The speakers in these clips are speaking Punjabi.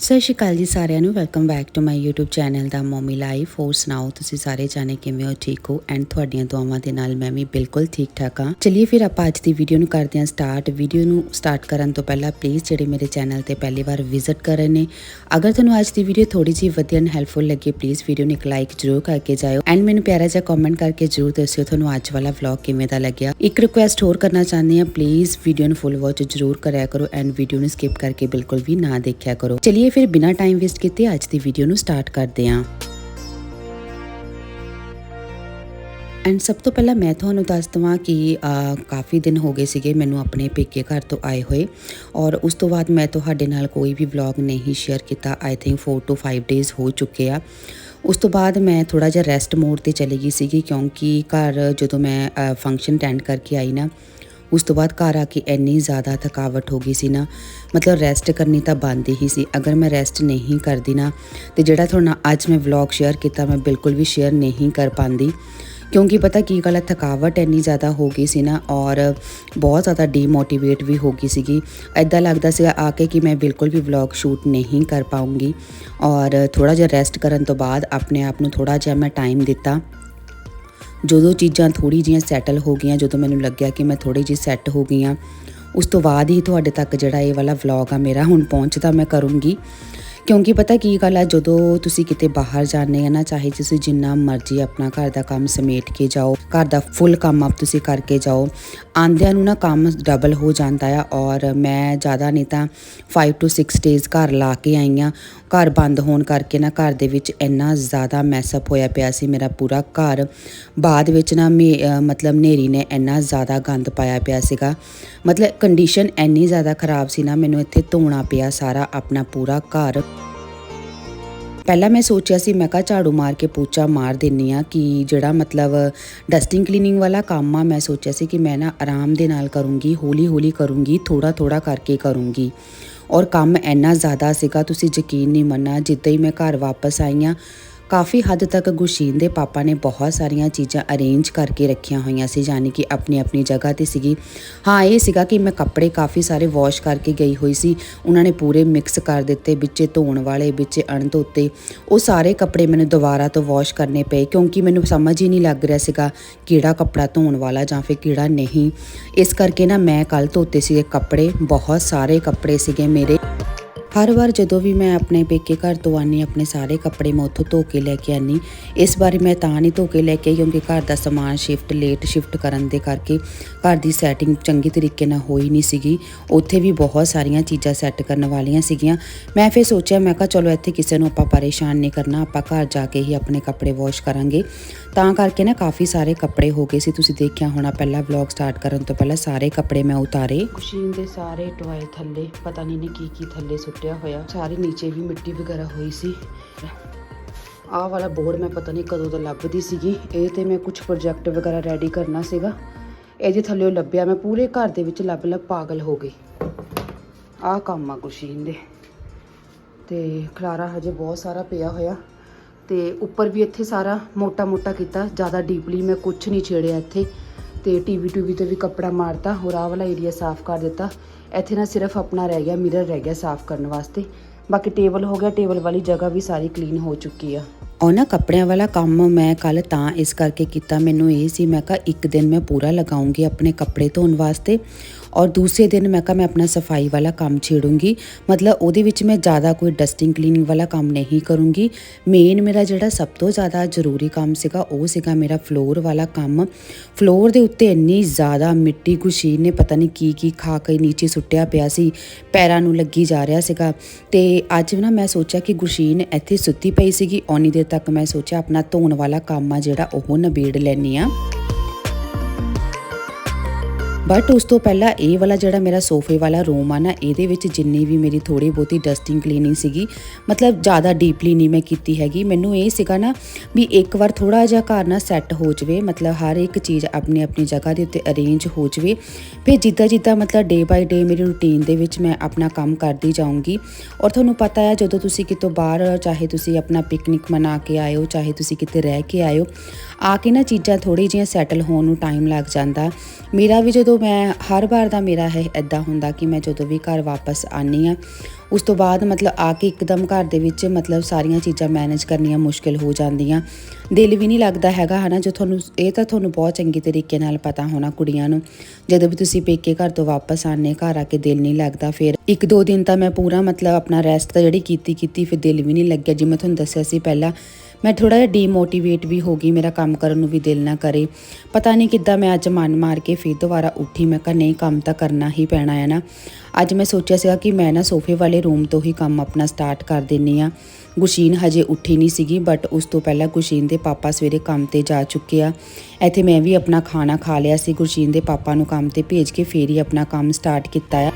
ਸਤਿ ਸ਼੍ਰੀ ਅਕਾਲ ਜੀ ਸਾਰਿਆਂ ਨੂੰ welcome back to my YouTube channel the mommy life ਹੋਰ ਸੁਣਾਓ ਤੁਸੀਂ ਸਾਰੇ ਜਾਣੇ ਕਿਵੇਂ ਹੋ, ਠੀਕ ਹੋ? ਐਂਡ ਤੁਹਾਡੀਆਂ ਦੁਆਵਾਂ ਦੇ ਨਾਲ ਮੈਂ ਵੀ ਬਿਲਕੁਲ ਠੀਕ ਠਾਕ ਹਾਂ। ਚਲਿਏ ਫਿਰ ਆਪਾਂ ਅੱਜ ਦੀ ਵੀਡੀਓ ਨੂੰ ਕਰਦੇ ਹਾਂ ਸਟਾਰਟ ਵੀਡੀਓ ਨੂੰ ਸਟਾਰਟ ਕਰਨ ਤੋਂ ਪਹਿਲਾਂ ਪਲੀਜ਼ ਜਿਹੜੇ ਮੇਰੇ ਚੈਨਲ ਤੇ ਪਹਿਲੀ ਵਾਰ ਵਿਜ਼ਿਟ ਕਰ ਰਹੇ ਨੇ, ਅਗਰ ਤੁਹਾਨੂੰ ਅੱਜ ਦੀ ਵੀਡੀਓ ਥੋੜੀ ਜਿਹੀ ਵਧੀਆ ਐਂਡ ਹੈਲਪਫੁਲ ਲੱਗੀ ਪਲੀਜ਼ ਵੀਡੀਓ ਨੂੰ ਇੱਕ ਲਾਈਕ ਜ਼ਰੂਰ ਕਰਕੇ ਜਾਇਓ। ਐਂਡ ਮੈਨੂੰ ਪਿਆਰਾ ਜਿਹਾ ਕਮੈਂਟ ਕਰਕੇ ਜ਼ਰੂਰ ਦੱਸਿਓ ਤੁਹਾਨੂੰ ਅੱਜ ਵਾਲਾ ਵਲੌਗ ਕਿਵੇਂ ਦਾ ਲੱਗਿਆ। ਇੱਕ ਰਿਕੁਐਸਟ ਹੋਰ ਕਰਨਾ ਚਾਹੁੰਦੇ ਹਾਂ ਪਲੀਜ਼ ਵੀਡੀਓ ਨੂੰ ਫੁੱਲ ਵਾਚ ਜ਼ਰੂਰ ਕਰਿਆ ਕਰੋ ਐਂਡ ਵੀਡੀਓ ਨੂੰ ਸਕਿਪ ਕਰਕੇ ਬਿਲਕੁਲ ਵੀ ਨਾ ਦੇਖਿਆ ਕਰੋ। ਚਲਿਏ ਫਿਰ ਬਿਨਾਂ ਟਾਈਮ ਵੇਸਟ ਕੀਤੇ ਅੱਜ ਦੀ ਵੀਡੀਓ ਨੂੰ ਸਟਾਰਟ ਕਰਦੇ ਹਾਂ। ਐਂਡ ਸਭ ਤੋਂ ਪਹਿਲਾਂ ਮੈਂ ਤੁਹਾਨੂੰ ਦੱਸ ਦਵਾਂ ਕਿ ਕਾਫੀ ਦਿਨ ਹੋ ਗਏ ਸੀਗੇ ਮੈਨੂੰ ਆਪਣੇ ਪੇਕੇ ਘਰ ਤੋਂ ਆਏ ਹੋਏ ਔਰ ਉਸ ਤੋਂ ਬਾਅਦ ਮੈਂ ਤੁਹਾਡੇ ਨਾਲ ਕੋਈ ਵੀ ਵਲੌਗ ਨਹੀਂ ਸ਼ੇਅਰ ਕੀਤਾ। ਆਈ ਥਿੰਕ 4 ਟੂ 5 ਡੇਜ਼ ਹੋ ਚੁੱਕੇ ਆ। ਉਸ ਤੋਂ ਬਾਅਦ ਮੈਂ ਥੋੜਾ ਜਿਹਾ ਰੈਸਟ ਮੋਡ ਤੇ ਚਲੀ ਗਈ ਸੀਗੀ ਕਿਉਂਕਿ ਘਰ ਜਦੋਂ ਮੈਂ ਫੰਕਸ਼ਨ ਅਟੈਂਡ ਕਰਕੇ ਆਈ ਨਾ ਉਸ ਤੋਂ ਬਾਅਦ ਘਰ ਆ ਕੇ ਇੰਨੀ ਜ਼ਿਆਦਾ ਥਕਾਵਟ ਹੋ ਗਈ ਸੀ ਨਾ, ਮਤਲਬ ਰੈਸਟ ਕਰਨੀ ਤਾਂ ਬੰਦ ਹੀ ਸੀ। ਅਗਰ ਮੈਂ ਰੈਸਟ ਨਹੀਂ ਕਰਦੀ ਨਾ, ਤੇ ਜਿਹੜਾ ਤੁਹਾਡੇ ਅੱਜ ਮੈਂ ਵਲੌਗ ਸ਼ੇਅਰ ਕੀਤਾ, ਮੈਂ ਬਿਲਕੁਲ ਵੀ ਸ਼ੇਅਰ ਨਹੀਂ ਕਰ ਪਾਉਂਦੀ ਕਿਉਂਕਿ ਪਤਾ ਕੀ ਗੱਲ ਹੈ ਥਕਾਵਟ ਇੰਨੀ ਜ਼ਿਆਦਾ ਹੋ ਗਈ ਸੀ ਨਾ, ਔਰ ਬਹੁਤ ਜ਼ਿਆਦਾ ਡੀਮੋਟੀਵੇਟ ਵੀ ਹੋ ਗਈ ਸੀਗੀ। ਐਦਾਂ ਲੱਗਦਾ ਸੀਗਾ ਆ ਕੇ ਕਿ ਮੈਂ ਬਿਲਕੁਲ ਵੀ ਵਲੌਗ ਸ਼ੂਟ ਨਹੀਂ ਕਰ ਪਾਉਂਗੀ ਔਰ ਥੋੜਾ ਜਿਹਾ ਰੈਸਟ ਕਰਨ ਤੋਂ ਬਾਅਦ ਆਪਣੇ ਆਪ ਨੂੰ ਥੋੜਾ ਜਿਹਾ ਮੈਂ ਟਾਈਮ ਦਿੱਤਾ। ਜਦੋਂ ਚੀਜ਼ਾਂ ਥੋੜੀ ਜੀਆਂ ਸੈਟਲ ਹੋ ਗਈਆਂ, ਜਦੋਂ ਮੈਨੂੰ ਲੱਗਿਆ ਕਿ ਮੈਂ ਥੋੜੀ ਜਿਹੀ ਸੈੱਟ ਹੋ ਗਈ ਹਾਂ, ਉਸ ਤੋਂ ਬਾਅਦ ਹੀ ਤੁਹਾਡੇ ਤੱਕ ਜਿਹੜਾ ਇਹ ਵਾਲਾ ਵਲੌਗ ਆ ਮੇਰਾ ਹੁਣ ਪਹੁੰਚਦਾ, ਮੈਂ ਕਰੂੰਗੀ। ਕਿਉਂਕਿ ਪਤਾ ਕੀ ਗੱਲ ਆ, ਜਦੋਂ ਤੁਸੀਂ ਕਿਤੇ ਬਾਹਰ ਜਾਂਦੇ ਆ ਨਾ, ਚਾਹੇ ਤੁਸੀਂ ਜਿੰਨਾ ਮਰਜ਼ੀ ਆਪਣਾ ਘਰ ਦਾ ਕੰਮ ਸਮੇਟ ਕੇ ਜਾਓ, ਘਰ ਦਾ ਫੁੱਲ ਕੰਮ ਆਪ ਤੁਸੀਂ ਕਰਕੇ ਜਾਓ, ਆਂਦਿਆਂ ਨੂੰ ਨਾ ਕੰਮ ਡਬਲ ਹੋ ਜਾਂਦਾ ਆ ਔਰ ਮੈਂ ਜ਼ਿਆਦਾ ਨਹੀਂ ਤਾਂ 5 ਟੂ 6 ਡੇਜ਼ ਘਰ ਲਾ ਕੇ ਆਈ ਆ ਘਰ ਬੰਦ ਹੋਣ ਕਰਕੇ ਨਾ ਘਰ ਦੇ ਵਿੱਚ ਇੰਨਾ ਜ਼ਿਆਦਾ ਮੈਸਅਪ ਹੋਇਆ ਪਿਆ ਸੀ, ਮੇਰਾ ਪੂਰਾ ਘਰ। ਬਾਅਦ ਵਿੱਚ ਨਾ ਮੇ ਮਤਲਬ ਨੇਰੀ ਨੇ ਇੰਨਾ ਜ਼ਿਆਦਾ ਗੰਦ ਪਾਇਆ ਪਿਆ ਸੀਗਾ। ਮਤਲਬ ਕੰਡੀਸ਼ਨ ਇੰਨੀ ਜ਼ਿਆਦਾ ਖਰਾਬ ਸੀ ਨਾ, ਮੈਨੂੰ ਇੱਥੇ ਧੋਣਾ ਪਿਆ ਸਾਰਾ ਆਪਣਾ ਪੂਰਾ ਘਰ। ਪਹਿਲਾਂ ਮੈਂ ਸੋਚਿਆ ਸੀ, ਮੈਂ ਕਿਹਾ ਝਾੜੂ ਮਾਰ ਕੇ ਪੋਚਾ ਮਾਰ ਦਿੰਨੀ ਆ ਕਿ ਜਿਹੜਾ ਮਤਲਬ ਡਸਟਿੰਗ ਕਲੀਨਿੰਗ ਵਾਲਾ ਕੰਮ ਆ, ਮੈਂ ਸੋਚਿਆ ਸੀ ਕਿ ਮੈਂ ਨਾ ਆਰਾਮ ਦੇ ਨਾਲ ਕਰੂੰਗੀ ਹੌਲੀ ਹੌਲੀ ਕਰੂੰਗੀ ਥੋੜਾ ਥੋੜਾ ਕਰਕੇ ਕਰੂੰਗੀ। ਔਰ ਕੰਮ ਇੰਨਾ ਜ਼ਿਆਦਾ ਸੀਗਾ, ਤੁਸੀਂ ਯਕੀਨ ਨਹੀਂ ਮੰਨਣਾ, ਜਿੱਦਾਂ ਹੀ ਮੈਂ ਘਰ ਵਾਪਸ ਆਈ ਆ ਕਾਫੀ ਹੱਦ ਤੱਕ ਗੁਸ਼ੀਨ ਦੇ ਪਾਪਾ ਨੇ ਬਹੁਤ ਸਾਰੀਆਂ ਚੀਜ਼ਾਂ ਅਰੇਂਜ ਕਰਕੇ ਰੱਖੀਆਂ ਹੋਈਆਂ ਸੀ ਯਾਨੀ ਕਿ ਆਪਣੀ ਆਪਣੀ ਜਗ੍ਹਾ ਤੇ ਸੀਗੀ। ਹਾਂ, ਇਹ ਸੀਗਾ ਕਿ ਮੈਂ ਕੱਪੜੇ ਕਾਫੀ ਸਾਰੇ ਵਾਸ਼ ਕਰਕੇ ਗਈ ਹੋਈ ਸੀ। ਉਹਨਾਂ ਨੇ ਪੂਰੇ ਮਿਕਸ ਕਰ ਦਿੱਤੇ, ਵਿੱਚੇ ਧੋਣ ਵਾਲੇ, ਵਿੱਚੇ ਅਣਧੋਤੇ ਉਹ ਸਾਰੇ ਕੱਪੜੇ ਮੈਨੂੰ ਦੁਬਾਰਾ ਤੋਂ ਵਾਸ਼ ਕਰਨੇ ਪਏ, ਕਿਉਂਕਿ ਮੈਨੂੰ ਸਮਝ ਹੀ ਨਹੀਂ ਲੱਗ ਰਿਹਾ ਸੀਗਾ ਕਿਹੜਾ ਕੱਪੜਾ ਧੋਣ ਵਾਲਾ ਜਾਂ ਫਿਰ ਕਿਹੜਾ ਨਹੀਂ। ਇਸ ਕਰਕੇ ਨਾ ਮੈਂ ਕੱਲ ਧੋਤੇ ਸੀਗੇ ਕੱਪੜੇ, ਬਹੁਤ ਸਾਰੇ ਕੱਪੜੇ ਸੀਗੇ ਮੇਰੇ। ਹਰ ਵਾਰ ਜਦੋਂ ਵੀ ਮੈਂ ਆਪਣੇ ਪੇਕੇ ਘਰ ਤੋਂ ਆਨੀ ਆਪਣੇ ਸਾਰੇ ਕੱਪੜੇ ਮੈਂ ਉੱਥੋਂ ਧੋ ਕੇ ਲੈ ਕੇ ਆਨੀ ਇਸ ਵਾਰੀ ਮੈਂ ਤਾਂ ਨਹੀਂ ਧੋ ਕੇ ਲੈ ਕੇ ਆਈ ਕਿਉਂਕਿ ਘਰ ਦਾ ਸਮਾਨ ਸ਼ਿਫਟ ਲੇਟ ਸ਼ਿਫਟ ਕਰਨ ਦੇ ਕਰਕੇ ਘਰ ਦੀ ਸੈਟਿੰਗ ਚੰਗੀ ਤਰੀਕੇ ਨਾਲ ਹੋਈ ਨਹੀਂ ਸੀਗੀ। ਉੱਥੇ ਵੀ ਬਹੁਤ ਸਾਰੀਆਂ ਚੀਜ਼ਾਂ ਸੈੱਟ ਕਰਨ ਵਾਲੀਆਂ ਸੀਗੀਆਂ। ਮੈਂ ਫਿਰ ਸੋਚਿਆ, ਮੈਂ ਕਿਹਾ ਚਲੋ ਇੱਥੇ ਕਿਸੇ ਨੂੰ ਆਪਾਂ ਪਰੇਸ਼ਾਨ ਨਹੀਂ ਕਰਨਾ, ਆਪਾਂ ਘਰ ਜਾ ਕੇ ਹੀ ਆਪਣੇ ਕੱਪੜੇ ਵਾਸ਼ ਕਰਾਂਗੇ। ਤਾਂ ਕਰਕੇ ਨਾ ਕਾਫੀ ਸਾਰੇ ਕੱਪੜੇ ਹੋ ਗਏ ਸੀ। ਤੁਸੀਂ ਦੇਖਿਆ ਹੋਣਾ ਪਹਿਲਾ ਵਲੌਗ ਸਟਾਰਟ ਕਰਨ ਤੋਂ ਪਹਿਲਾਂ ਸਾਰੇ ਕੱਪੜੇ ਮੈਂ ਉਤਾਰੇ। ਮਸ਼ੀਨ ਦੇ ਸਾਰੇ ਟੋਏ ਥੱਲੇ, ਪਤਾ ਨਹੀਂ ਨੇ ਕੀ ਕੀ ਥੱਲੇ ਸੁੱਟੇ ਸੁੱਟਿਆ ਹੋਇਆ। ਸਾਰੇ ਨੀਚੇ ਵੀ ਮਿੱਟੀ ਵਗੈਰਾ ਹੋਈ ਸੀ। ਆਹ ਵਾਲਾ ਬੋਰਡ ਮੈਂ ਪਤਾ ਨਹੀਂ ਕਦੋਂ ਦਾ ਲੱਭਦੀ ਸੀਗੀ। ਇਹ ਤੇ ਮੈਂ ਕੁਝ ਪ੍ਰੋਜੈਕਟ ਵਗੈਰਾ ਰੈਡੀ ਕਰਨਾ ਸੀਗਾ। ਇਹਦੇ ਥੱਲੇ ਲੱਭਿਆ ਮੈਂ ਪੂਰੇ ਘਰ ਦੇ ਵਿੱਚ ਲੱਭ ਲੱਭ ਪਾਗਲ ਹੋ ਗਈ। ਆਹ ਕੰਮ ਆ ਕੁਸ਼ੀਨ ਦੇ। ਤੇ ਖਲਾਰਾ ਹਜੇ ਬਹੁਤ ਸਾਰਾ ਪਿਆ ਹੋਇਆ। ਤੇ ਉੱਪਰ ਵੀ ਇੱਥੇ ਸਾਰਾ ਮੋਟਾ ਮੋਟਾ ਕੀਤਾ। ਜ਼ਿਆਦਾ ਡੀਪਲੀ ਮੈਂ ਕੁਝ ਨਹੀਂ ਛੇੜਿਆ ਇੱਥੇ। ਤੇ ਟੀਵੀ ਟੂਵੀ ਤੇ ਵੀ ਕੱਪੜਾ ਮਾਰਤਾ, ਹੋਰ ਆਹ ਵਾਲਾ ਏਰੀਆ ਸਾਫ਼ ਕਰ ਦਿੱਤਾ। ਇੱਥੇ ਨਾ ਸਿਰਫ ਆਪਣਾ ਰਹਿ ਗਿਆ ਮਿਰਰ ਰਹਿ ਗਿਆ ਸਾਫ਼ ਕਰਨ ਵਾਸਤੇ। ਬਾਕੀ ਟੇਬਲ ਹੋ ਗਿਆ, ਟੇਬਲ ਵਾਲੀ ਜਗ੍ਹਾ ਵੀ ਸਾਰੀ ਕਲੀਨ ਹੋ ਚੁੱਕੀ ਆ। ਉਹਨਾਂ ਕੱਪੜਿਆਂ ਵਾਲਾ ਕੰਮ ਮੈਂ ਕੱਲ ਤਾਂ ਇਸ ਕਰਕੇ ਕੀਤਾ, ਮੈਨੂੰ ਇਹ ਸੀ, ਮੈਂ ਕਿਹਾ ਇੱਕ ਦਿਨ ਮੈਂ ਪੂਰਾ ਲਗਾਉਂਗੀ ਆਪਣੇ ਕੱਪੜੇ ਧੋਣ ਵਾਸਤੇ। ਔਰ ਦੂਸਰੇ ਦਿਨ ਮੈਂ ਕਿਹਾ, ਮੈਂ ਆਪਣਾ ਸਫ਼ਾਈ ਵਾਲਾ ਕੰਮ ਛੇੜੂੰਗੀ। ਮਤਲਬ ਉਹਦੇ ਵਿੱਚ ਮੈਂ ਜ਼ਿਆਦਾ ਕੋਈ ਡਸਟਿੰਗ ਕਲੀਨਿੰਗ ਵਾਲਾ ਕੰਮ ਨਹੀਂ ਕਰੂੰਗੀ। ਮੇਨ ਮੇਰਾ ਜਿਹੜਾ ਸਭ ਤੋਂ ਜ਼ਿਆਦਾ ਜ਼ਰੂਰੀ ਕੰਮ ਸੀਗਾ, ਉਹ ਸੀਗਾ ਮੇਰਾ ਫਲੋਰ ਵਾਲਾ ਕੰਮ। ਫਲੋਰ ਦੇ ਉੱਤੇ ਇੰਨੀ ਜ਼ਿਆਦਾ ਮਿੱਟੀ ਗੁਸ਼ੀਨ ਨੇ, ਪਤਾ ਨਹੀਂ ਕੀ ਕੀ ਖਾ ਕੇ ਨੀਚੇ ਸੁੱਟਿਆ ਪਿਆ ਸੀ, ਪੈਰਾਂ ਨੂੰ ਲੱਗੀ ਜਾ ਰਿਹਾ ਸੀਗਾ। ਤੇ ਅੱਜ ਨਾ ਮੈਂ ਸੋਚਿਆ ਕਿ ਗੁਸ਼ੀਨ ਇੱਥੇ ਸੁੱਤੀ ਪਈ ਸੀਗੀ ਔਨੀ ਦੇਰ ਤੱਕ ਮੈਂ ਸੋਚਿਆ ਆਪਣਾ ਧੋਣ ਵਾਲਾ ਕੰਮ ਆ ਜਿਹੜਾ, ਉਹ ਨਿਬੇੜ ਲੈਣੀ ਆ ਬਟ ਉਸ ਤੋਂ ਪਹਿਲਾਂ ਇਹ ਵਾਲਾ ਜਿਹੜਾ ਮੇਰਾ ਸੋਫੇ ਵਾਲਾ ਰੂਮ ਆ ਨਾ, ਇਹਦੇ ਵਿੱਚ ਜਿੰਨੀ ਵੀ ਮੇਰੀ ਥੋੜੀ ਬਹੁਤੀ ਡਸਟਿੰਗ ਕਲੀਨਿੰਗ ਸੀਗੀ, ਮਤਲਬ ਜ਼ਿਆਦਾ ਡੀਪਲੀ ਨਹੀਂ ਮੈਂ ਕੀਤੀ ਹੈਗੀ। ਮੈਨੂੰ ਇਹ ਸੀਗਾ ਨਾ ਵੀ ਇੱਕ ਵਾਰ ਥੋੜਾ ਜਿਹਾ ਘਰ ਨਾ ਸੈੱਟ ਹੋ ਜਵੇ, ਮਤਲਬ ਹਰ ਇੱਕ ਚੀਜ਼ ਆਪਣੀ ਆਪਣੀ ਜਗ੍ਹਾ ਦੇ ਉੱਤੇ ਅਰੇਂਜ ਹੋ ਜਵੇ। ਫਿਰ ਜਿੱਦਾਂ ਜਿੱਦਾਂ ਮਤਲਬ ਡੇ ਬਾਈ ਡੇ ਮੇਰੀ ਰੂਟੀਨ ਦੇ ਵਿੱਚ ਮੈਂ ਆਪਣਾ ਕੰਮ ਕਰਦੀ ਜਾਊਂਗੀ। ਔਰ ਤੁਹਾਨੂੰ ਪਤਾ ਹੈ ਜਦੋਂ ਤੁਸੀਂ ਕਿਤੋਂ ਬਾਹਰ ਚਾਹੇ ਤੁਸੀਂ ਆਪਣਾ ਪਿਕਨਿਕ ਮਨਾ ਕੇ ਆਇਓ, ਚਾਹੇ ਤੁਸੀਂ ਕਿਤੇ ਰਹਿ ਕੇ ਆਇਓ ਆ ਕੇ ਨਾ ਚੀਜ਼ਾਂ ਥੋੜੀ ਜਿਹੀਆਂ ਸੈਟਲ ਹੋਣ ਨੂੰ ਟਾਈਮ ਲੱਗ ਜਾਂਦਾ। ਮੇਰਾ ਵੀ ਜਦੋਂ ਮੈਂ, ਹਰ ਵਾਰ ਦਾ ਮੇਰਾ ਹੈ ਇਦਾਂ ਹੁੰਦਾ ਕਿ ਮੈਂ ਜਦੋਂ ਵੀ ਘਰ ਵਾਪਸ ਆਨੀ ਆ ਉਸ ਤੋਂ ਬਾਅਦ ਮਤਲਬ ਆ ਕੇ ਇੱਕਦਮ ਘਰ ਦੇ ਵਿੱਚ ਮਤਲਬ ਸਾਰੀਆਂ ਚੀਜ਼ਾਂ ਮੈਨੇਜ ਕਰਨੀਆਂ ਮੁਸ਼ਕਿਲ ਹੋ ਜਾਂਦੀਆਂ। ਦਿਲ ਵੀ ਨਹੀਂ ਲੱਗਦਾ ਹੈਗਾ, ਹਨਾ, ਜੋ ਤੁਹਾਨੂੰ, ਇਹ ਤਾਂ ਤੁਹਾਨੂੰ ਬਹੁਤ ਚੰਗੀ ਤਰੀਕੇ ਨਾਲ ਪਤਾ ਹੋਣਾ ਕੁੜੀਆਂ ਨੂੰ। ਜਦੋਂ ਵੀ ਤੁਸੀਂ ਪੇਕੇ ਘਰ ਤੋਂ ਵਾਪਸ ਆਨੇ ਘਰ ਆ ਕੇ ਦਿਲ ਨਹੀਂ ਲੱਗਦਾ, ਫਿਰ ਇੱਕ ਦੋ ਦਿਨ ਤਾਂ ਮੈਂ ਪੂਰਾ ਮਤਲਬ ਆਪਣਾ ਰੈਸਟ ਤਾਂ ਜਿਹੜੀ ਕੀਤੀ ਕੀਤੀ ਫਿਰ ਦਿਲ ਵੀ ਨਹੀਂ ਲੱਗਿਆ। ਜਿਵੇਂ ਤੁਹਾਨੂੰ ਦੱਸਿਆ ਸੀ ਪਹਿਲਾਂ ਮੈਂ ਥੋੜਾ ਜਿਹਾ ਡੀਮੋਟੀਵੇਟ ਵੀ ਹੋ ਗਈ, ਮੇਰਾ ਕੰਮ ਕਰਨ ਨੂੰ ਵੀ ਦਿਲ ਨਾ ਕਰੇ। ਪਤਾ ਨਹੀਂ ਕਿੱਦਾਂ ਮੈਂ ਅੱਜ ਮਨ ਮਾਰ ਕੇ ਫਿਰ ਦੁਬਾਰਾ ਉੱਠੀ, ਮੈਂ ਕਿਹਾ ਨਹੀਂ, ਕੰਮ ਤਾਂ ਕਰਨਾ ਹੀ ਪੈਣਾ ਹੈ ਨਾ। ਅੱਜ ਮੈਂ ਸੋਚਿਆ ਸੀਗਾ ਕਿ ਮੈਂ ਨਾ ਸੋਫੇ ਵਾਲੇ ਰੂਮ ਤੋਂ ਹੀ ਕੰਮ ਆਪਣਾ ਸਟਾਰਟ ਕਰ ਦਿੰਨੀ ਆ ਗੁਸ਼ੀਨ ਹਜੇ ਉੱਠੀ ਨਹੀਂ ਸੀਗੀ ਬਟ ਉਸ ਤੋਂ ਪਹਿਲਾਂ ਗੁਸ਼ੀਨ ਦੇ ਪਾਪਾ ਸਵੇਰੇ ਕੰਮ ਤੇ ਜਾ ਚੁੱਕੇ ਆ। ਇੱਥੇ ਮੈਂ ਵੀ ਆਪਣਾ ਖਾਣਾ ਖਾ ਲਿਆ ਸੀ, ਗੁਸ਼ੀਨ ਦੇ ਪਾਪਾ ਨੂੰ ਕੰਮ ਤੇ ਭੇਜ ਕੇ ਫੇਰ ਹੀ ਆਪਣਾ ਕੰਮ ਸਟਾਰਟ ਕੀਤਾ ਆ।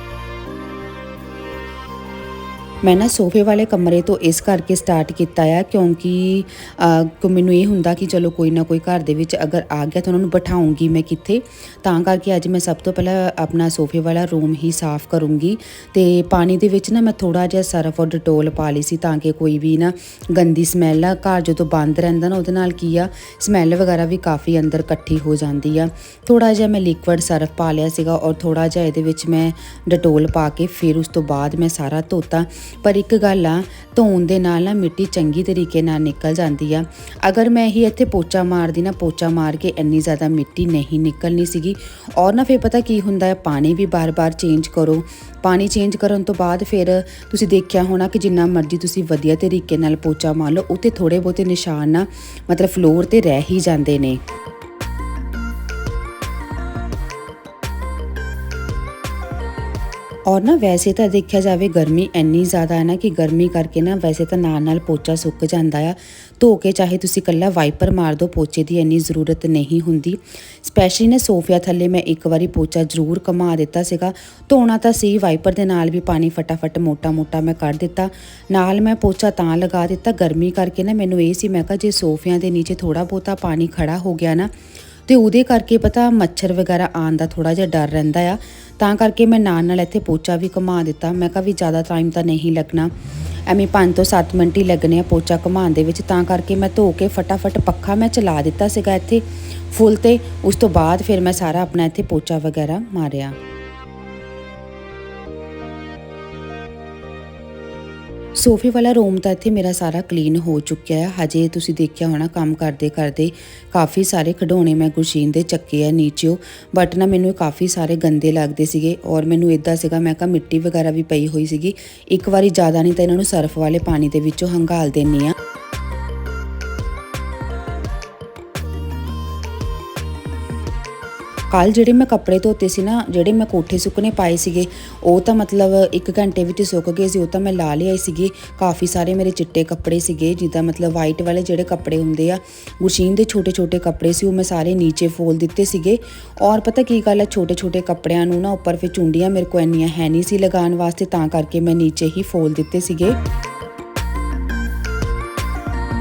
ਮੈਂ ਨਾ ਸੋਫੇ ਵਾਲੇ ਕਮਰੇ ਤੋਂ ਇਸ ਕਰਕੇ ਸਟਾਰਟ ਕੀਤਾ ਆ ਕਿਉਂਕਿ ਅਹ, ਮੈਨੂੰ ਇਹ ਹੁੰਦਾ ਕਿ ਚਲੋ ਕੋਈ ਨਾ ਕੋਈ ਘਰ ਦੇ ਵਿੱਚ ਅਗਰ ਆ ਗਿਆ ਤਾਂ ਉਹਨਾਂ ਨੂੰ ਬਿਠਾਉਂਗੀ ਮੈਂ ਕਿੱਥੇ। ਤਾਂ ਕਰਕੇ ਅੱਜ ਮੈਂ ਸਭ ਤੋਂ ਪਹਿਲਾਂ ਆਪਣਾ ਸੋਫੇ ਵਾਲਾ ਰੂਮ ਹੀ ਸਾਫ਼ ਕਰੂੰਗੀ ਤੇ ਪਾਣੀ ਦੇ ਵਿੱਚ ਨਾ ਮੈਂ ਥੋੜਾ ਜਿਹਾ ਸਰਫ ਔਰ ਡਟੋਲ ਪਾ ਲਈ ਸੀ ਤਾਂ ਕਿ ਕੋਈ ਵੀ ਨਾ ਗੰਦੀ ਸਮੈਲ ਆ ਘਰ ਜਦੋਂ ਬੰਦ ਰਹਿੰਦਾ ਨਾ ਉਹਦੇ ਨਾਲ ਕੀ ਆ ਸਮੈਲ ਵਗੈਰਾ ਵੀ ਕਾਫੀ ਅੰਦਰ ਇਕੱਠੀ ਹੋ ਜਾਂਦੀ ਆ। ਥੋੜਾ ਜਿਹਾ ਮੈਂ ਲਿਕਵਿਡ ਸਰਫ ਪਾ ਲਿਆ ਸੀਗਾ ਔਰ ਥੋੜਾ ਜਿਹਾ ਇਹਦੇ ਵਿੱਚ ਮੈਂ ਡਟੋਲ ਪਾ ਕੇ ਫਿਰ ਉਸ ਤੋਂ ਬਾਅਦ ਮੈਂ ਸਾਰਾ ਧੋਤਾ। ਪਰ ਇੱਕ ਗੱਲ ਆ, ਧੋਣ ਦੇ ਨਾਲ ਨਾ ਮਿੱਟੀ ਚੰਗੀ ਤਰੀਕੇ ਨਾਲ ਨਿਕਲ ਜਾਂਦੀ ਆ। ਅਗਰ ਮੈਂ ਹੀ ਇੱਥੇ ਪੋਚਾ ਮਾਰਦੀ ਨਾ, ਪੋਚਾ ਮਾਰ ਕੇ ਇੰਨੀ ਜ਼ਿਆਦਾ ਮਿੱਟੀ ਨਹੀਂ ਨਿਕਲਣੀ ਸੀਗੀ। ਔਰ ਨਾ ਫਿਰ ਪਤਾ ਕੀ ਹੁੰਦਾ ਹੈ ਪਾਣੀ ਵੀ ਬਾਰ-ਬਾਰ ਚੇਂਜ ਕਰੋ। ਪਾਣੀ ਚੇਂਜ ਕਰਨ ਤੋਂ ਬਾਅਦ ਫਿਰ ਤੁਸੀਂ ਦੇਖਿਆ ਹੋਣਾ ਕਿ ਜਿੰਨਾ ਮਰਜ਼ੀ ਤੁਸੀਂ ਵਧੀਆ ਤਰੀਕੇ ਨਾਲ ਪੋਚਾ ਮਾਰ ਲਓ ਉੱਤੇ ਥੋੜੇ ਬਹੁਤੇ ਨਿਸ਼ਾਨ ਨਾ ਮਤਲਬ ਫਲੋਰ ਤੇ ਰਹਿ ਹੀ ਜਾਂਦੇ ਨੇ। ਔਰ ਨਾ ਵੈਸੇ ਤਾਂ ਦੇਖਿਆ ਜਾਵੇ ਗਰਮੀ ਇੰਨੀ ਜ਼ਿਆਦਾ ਹੈ ਨਾ ਕਿ ਗਰਮੀ ਕਰਕੇ ਨਾ ਵੈਸੇ ਤਾਂ ਨਾਲ ਨਾਲ ਪੋਚਾ ਸੁੱਕ ਜਾਂਦਾ ਆ। ਧੋ ਕੇ ਚਾਹੇ ਤੁਸੀਂ ਕੱਲਾ ਵਾਈਪਰ ਮਾਰ ਦਿਓ, ਪੋਚੇ ਦੀ ਇੰਨੀ ਜ਼ਰੂਰਤ ਨਹੀਂ ਹੁੰਦੀ। ਸਪੈਸ਼ਲੀ ਨਾ ਸੋਫਿਆ ਥੱਲੇ ਮੈਂ ਇੱਕ ਵਾਰੀ ਪੋਚਾ ਜ਼ਰੂਰ ਕਮਾ ਦਿੱਤਾ ਸੀਗਾ। ਧੋਣਾ ਤਾਂ ਸੀ, ਵਾਈਪਰ ਦੇ ਨਾਲ ਵੀ ਪਾਣੀ ਫਟਾਫਟ ਮੋਟਾ-ਮੋਟਾ ਮੈਂ ਕੱਢ ਦਿੱਤਾ। ਨਾਲ ਮੈਂ ਪੋਚਾ ਤਾਂ ਲਗਾ ਦਿੱਤਾ, ਗਰਮੀ ਕਰਕੇ ਨਾ ਮੈਨੂੰ ਇਹ ਸੀ, ਮੈਂ ਕਿਹਾ ਜੇ ਸੋਫਿਆਂ ਦੇ ਨੀਚੇ ਥੋੜਾ ਬਹੁਤਾ ਪਾਣੀ ਖੜਾ ਹੋ ਗਿਆ ਨਾ ਤੇ ਉਹਦੇ ਕਰਕੇ ਪਤਾ ਮੱਛਰ ਵਗੈਰਾ ਆਉਣ ਦਾ ਥੋੜਾ ਜਿਹਾ ਡਰ ਰਹਿੰਦਾ ਆ। ਤਾਂ ਕਰਕੇ ਮੈਂ ਨਾਲ ਨਾਲ ਇੱਥੇ ਪੋਚਾ ਵੀ ਘੁਮਾ ਦਿੱਤਾ। ਮੈਂ ਕਿਹਾ ਵੀ ਜ਼ਿਆਦਾ ਟਾਈਮ ਤਾਂ ਨਹੀਂ ਲੱਗਣਾ। ਐਵੇਂ 5 ਤੋਂ 7 ਮਿੰਟ ਹੀ ਲੱਗਣੇ ਆ ਪੋਚਾ ਘੁਮਾਉਣ ਦੇ ਵਿੱਚ। ਤਾਂ ਕਰਕੇ ਮੈਂ ਧੋ ਕੇ ਫਟਾਫਟ ਪੱਖਾ ਮੈਂ ਚਲਾ ਦਿੱਤਾ ਸੀਗਾ ਇੱਥੇ ਫੁੱਲ ਤੇ। ਉਸ ਤੋਂ ਬਾਅਦ ਫਿਰ ਮੈਂ ਸਾਰਾ ਆਪਣਾ ਇੱਥੇ ਪੋਚਾ ਵਗੈਰਾ ਮਾਰਿਆ। ਸੋਫੇ ਵਾਲਾ ਰੂਮ ਤਾਂ ਇੱਥੇ ਮੇਰਾ ਸਾਰਾ ਕਲੀਨ ਹੋ ਚੁੱਕਿਆ ਹੈ। ਹਜੇ ਤੁਸੀਂ ਦੇਖਿਆ ਹੋਣਾ ਕੰਮ ਕਰਦੇ ਕਰਦੇ ਕਾਫੀ ਸਾਰੇ ਖਿਡੌਣੇ ਮੈਂ ਗੁਰਸ਼ੀਨ ਦੇ ਚੱਕੇ ਆ ਨੀਚਿਓ ਬਟ ਨਾ ਮੈਨੂੰ ਕਾਫੀ ਸਾਰੇ ਗੰਦੇ ਲੱਗਦੇ ਸੀਗੇ ਔਰ ਮੈਨੂੰ ਇਦਾਂ ਸੀਗਾ, ਮੈਂ ਕਿਹਾ ਮਿੱਟੀ ਵਗੈਰਾ ਵੀ ਪਈ ਹੋਈ ਸੀਗੀ। ਇੱਕ ਵਾਰੀ ਜ਼ਿਆਦਾ ਨਹੀਂ ਤਾਂ ਇਹਨਾਂ ਨੂੰ ਸਰਫ ਵਾਲੇ ਪਾਣੀ ਦੇ ਵਿੱਚੋਂ ਹੰਗਾਲ ਦੇਣੀ ਆ ਕੱਲ ਜਿਹੜੇ ਮੈਂ ਕੱਪੜੇ ਧੋਤੇ ਸੀ ਨਾ, ਜਿਹੜੇ ਮੈਂ ਕੋਠੇ ਸੁੱਕਣੇ ਪਾਏ ਸੀਗੇ, ਉਹ ਤਾਂ ਮਤਲਬ 1 ਘੰਟੇ ਵਿੱਚ ਸੁੱਕ ਗਏ ਸੀ, ਉਹ ਤਾਂ ਮੈਂ ਲਾ ਲਿਆਈ ਸੀਗੇ। ਕਾਫੀ ਸਾਰੇ ਮੇਰੇ ਚਿੱਟੇ ਕੱਪੜੇ ਸੀਗੇ, ਜਿੱਦਾਂ ਮਤਲਬ ਵਾਈਟ ਵਾਲੇ ਜਿਹੜੇ ਕੱਪੜੇ ਹੁੰਦੇ ਆ ਮਸ਼ੀਨ ਦੇ ਛੋਟੇ ਛੋਟੇ ਕੱਪੜੇ ਸੀ, ਉਹ ਮੈਂ ਸਾਰੇ ਨੀਚੇ ਫੋਲ ਦਿੱਤੇ ਸੀਗੇ। ਔਰ ਪਤਾ ਕੀ ਗੱਲ ਹੈ ਛੋਟੇ ਛੋਟੇ ਕੱਪੜਿਆਂ ਨੂੰ ਨਾ ਉੱਪਰ ਫਿਰ ਚੁੰਡੀਆਂ ਮੇਰੇ ਕੋਲ ਇੰਨੀਆਂ ਹੈ ਨਹੀਂ ਸੀ ਲਗਾਉਣ ਵਾਸਤੇ, ਤਾਂ ਕਰਕੇ ਮੈਂ ਨੀਚੇ ਹੀ ਫੋਲ ਦਿੱਤੇ ਸੀਗੇ।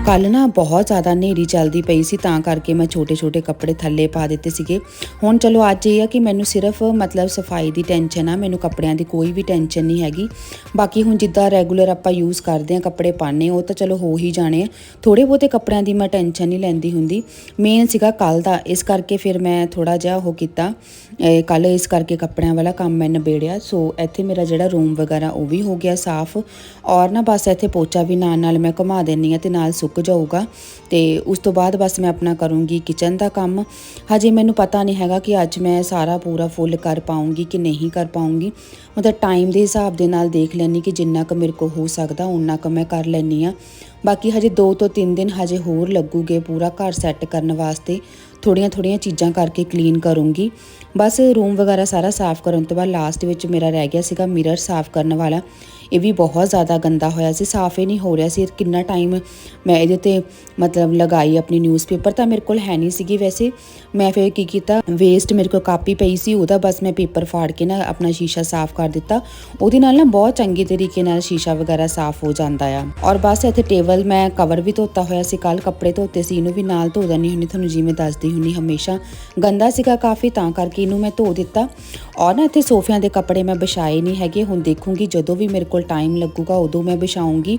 ਕੱਲ ਨਾ ਬਹੁਤ ਜ਼ਿਆਦਾ ਹਨੇਰੀ ਚੱਲਦੀ ਪਈ ਸੀ, ਤਾਂ ਕਰਕੇ ਮੈਂ ਛੋਟੇ-ਛੋਟੇ ਕੱਪੜੇ ਥੱਲੇ ਪਾ ਦਿੱਤੇ ਸੀਗੇ। ਹੁਣ ਚਲੋ ਅੱਜ ਇਹ ਆ ਕਿ ਮੈਨੂੰ ਸਿਰਫ ਮਤਲਬ ਸਫ਼ਾਈ ਦੀ ਟੈਨਸ਼ਨ ਆ, ਮੈਨੂੰ ਕੱਪੜਿਆਂ ਦੀ ਕੋਈ ਵੀ ਟੈਨਸ਼ਨ ਨਹੀਂ ਹੈਗੀ। ਬਾਕੀ ਹੁਣ ਜਿੱਦਾਂ ਰੈਗੂਲਰ ਆਪਾਂ ਯੂਜ਼ ਕਰਦੇ ਆ ਕੱਪੜੇ ਪਾਣੇ ਉਹ ਤਾਂ ਚਲੋ ਹੋ ਹੀ ਜਾਣੇ ਆ। ਥੋੜੇ ਬਹੁਤੇ ਕੱਪੜਿਆਂ ਦੀ ਮੈਂ ਟੈਨਸ਼ਨ ਨਹੀਂ ਲੈਂਦੀ ਹੁੰਦੀ। ਮੇਨ ਸੀਗਾ ਕੱਲ ਦਾ, ਇਸ ਕਰਕੇ ਫਿਰ ਮੈਂ ਥੋੜਾ ਜਿਹਾ ਉਹ ਕੀਤਾ। ਕੱਲ ਇਸ ਕਰਕੇ ਕੱਪੜਿਆਂ ਵਾਲਾ ਕੰਮ ਮੈਂ ਨਿਬੇੜਿਆ। ਸੋ ਇੱਥੇ ਮੇਰਾ ਜਿਹੜਾ ਰੂਮ ਵਗੈਰਾ ਉਹ ਵੀ ਹੋ ਗਿਆ ਸਾਫ਼। ਔਰ ਨਾ ਬਸ ਇੱਥੇ ਪੋਚਾ ਵੀ ਨਾਲ ਨਾਲ ਮੈਂ ਘੁਮਾ ਦੇਣੀ ਆ ਤੇ ਨਾਲ ਸੁੱਕ ਜਾਊਗਾ। ਤੇ ਉਸ ਤੋਂ ਬਾਅਦ ਬਸ ਮੈਂ ਆਪਣਾ ਕਰੂੰਗੀ ਕਿਚਨ ਦਾ ਕੰਮ। ਹਜੇ ਮੈਨੂੰ ਪਤਾ ਨਹੀਂ ਹੈਗਾ ਕਿ ਅੱਜ ਮੈਂ ਸਾਰਾ ਪੂਰਾ ਫੁੱਲ ਕਰ ਪਾਉਂਗੀ ਕਿ ਨਹੀਂ ਕਰ ਪਾਉਂਗੀ ਮਤਲਬ ਟਾਈਮ ਦੇ ਹਿਸਾਬ ਦੇ ਨਾਲ ਦੇਖ ਲੈਣੀ ਕਿ ਜਿੰਨਾ ਕੁ ਮੇਰੇ ਕੋਲ ਹੋ ਸਕਦਾ ਉਨਾ ਕੁ ਮੈਂ ਕਰ ਲੈਣੀ ਆ ਬਾਕੀ ਹਜੇ 2 ਤੋਂ 3 ਦਿਨ ਹਜੇ ਹੋਰ ਲੱਗੂਗੇ ਪੂਰਾ ਘਰ ਸੈੱਟ ਕਰਨ ਵਾਸਤੇ। ਥੋੜੀਆਂ ਥੋੜੀਆਂ ਚੀਜ਼ਾਂ ਕਰਕੇ ਕਲੀਨ ਕਰੂੰਗੀ। ਬਸ ਰੂਮ ਵਗੈਰਾ ਸਾਰਾ ਸਾਫ਼ ਕਰਨ ਤੋਂ ਬਾਅਦ ਲਾਸਟ ਵਿੱਚ ਮੇਰਾ ਰਹਿ ਗਿਆ ਸੀਗਾ ਮਿਰਰ ਸਾਫ਼ ਕਰਨ ਵਾਲਾ। ਇਹ ਵੀ ਬਹੁਤ ਜ਼ਿਆਦਾ ਗੰਦਾ ਹੋਇਆ ਸੀ, ਸਾਫ਼ ਹੀ ਨਹੀਂ ਹੋ ਰਿਹਾ ਸੀ, ਕਿੰਨਾ ਟਾਈਮ ਮੈਂ ਇਹਦੇ ਤੇ ਮਤਲਬ ਲਗਾਈ ਆਪਣੀ ਨਿਊਜ਼ਪੇਪਰ ਤਾਂ ਮੇਰੇ ਕੋਲ ਹੈ ਨਹੀਂ ਸੀਗੀ ਵੈਸੇ। ਮੈਂ ਫਿਰ ਕੀ ਕੀਤਾ ਵੇਸਟ ਮੇਰੇ ਕੋਲ ਕਾਪੀ ਪਈ ਸੀ, ਉਹਦਾ ਬਸ ਮੈਂ ਪੇਪਰ ਫਾੜ ਕੇ ਨਾ ਆਪਣਾ ਸ਼ੀਸ਼ਾ ਸਾਫ਼ ਕਰ ਦਿੱਤਾ। ਉਹਦੇ ਨਾਲ ਨਾ ਬਹੁਤ ਚੰਗੇ ਤਰੀਕੇ ਨਾਲ ਸ਼ੀਸ਼ਾ ਵਗੈਰਾ ਸਾਫ਼ ਹੋ ਜਾਂਦਾ ਆ। ਔਰ ਬਸ ਇੱਥੇ ਟੇਬਲ ਮੈਂ ਕਵਰ ਵੀ ਧੋਤਾ ਹੋਇਆ ਸੀ ਕੱਲ ਕੱਪੜੇ ਧੋਤੇ ਸੀ, ਇਹਨੂੰ ਵੀ ਨਾਲ ਧੋ ਦਿੰਦੀ ਹੁੰਦੀ, ਤੁਹਾਨੂੰ ਜਿਵੇਂ ਦੱਸਦੀ ਹੁੰਦੀ ਹਮੇਸ਼ਾ। ਗੰਦਾ ਸੀਗਾ ਕਾਫੀ, ਤਾਂ ਕਰਕੇ ਇਹਨੂੰ ਮੈਂ ਧੋ ਦਿੱਤਾ। ਔਰ ਨਾ ਇੱਥੇ ਸੋਫਿਆਂ ਦੇ ਕੱਪੜੇ ਮੈਂ ਵਿਛਾਏ ਨਹੀਂ ਹੈਗੇ, ਹੁਣ ਦੇਖੂੰਗੀ ਜਦੋਂ ਵੀ ਮੇਰੇ ਕੋਲ ਕੋਲ ਟਾਈਮ ਲੱਗੂਗਾ, ਉਦੋਂ ਮੈਂ ਵਿਛਾਉਂਗੀ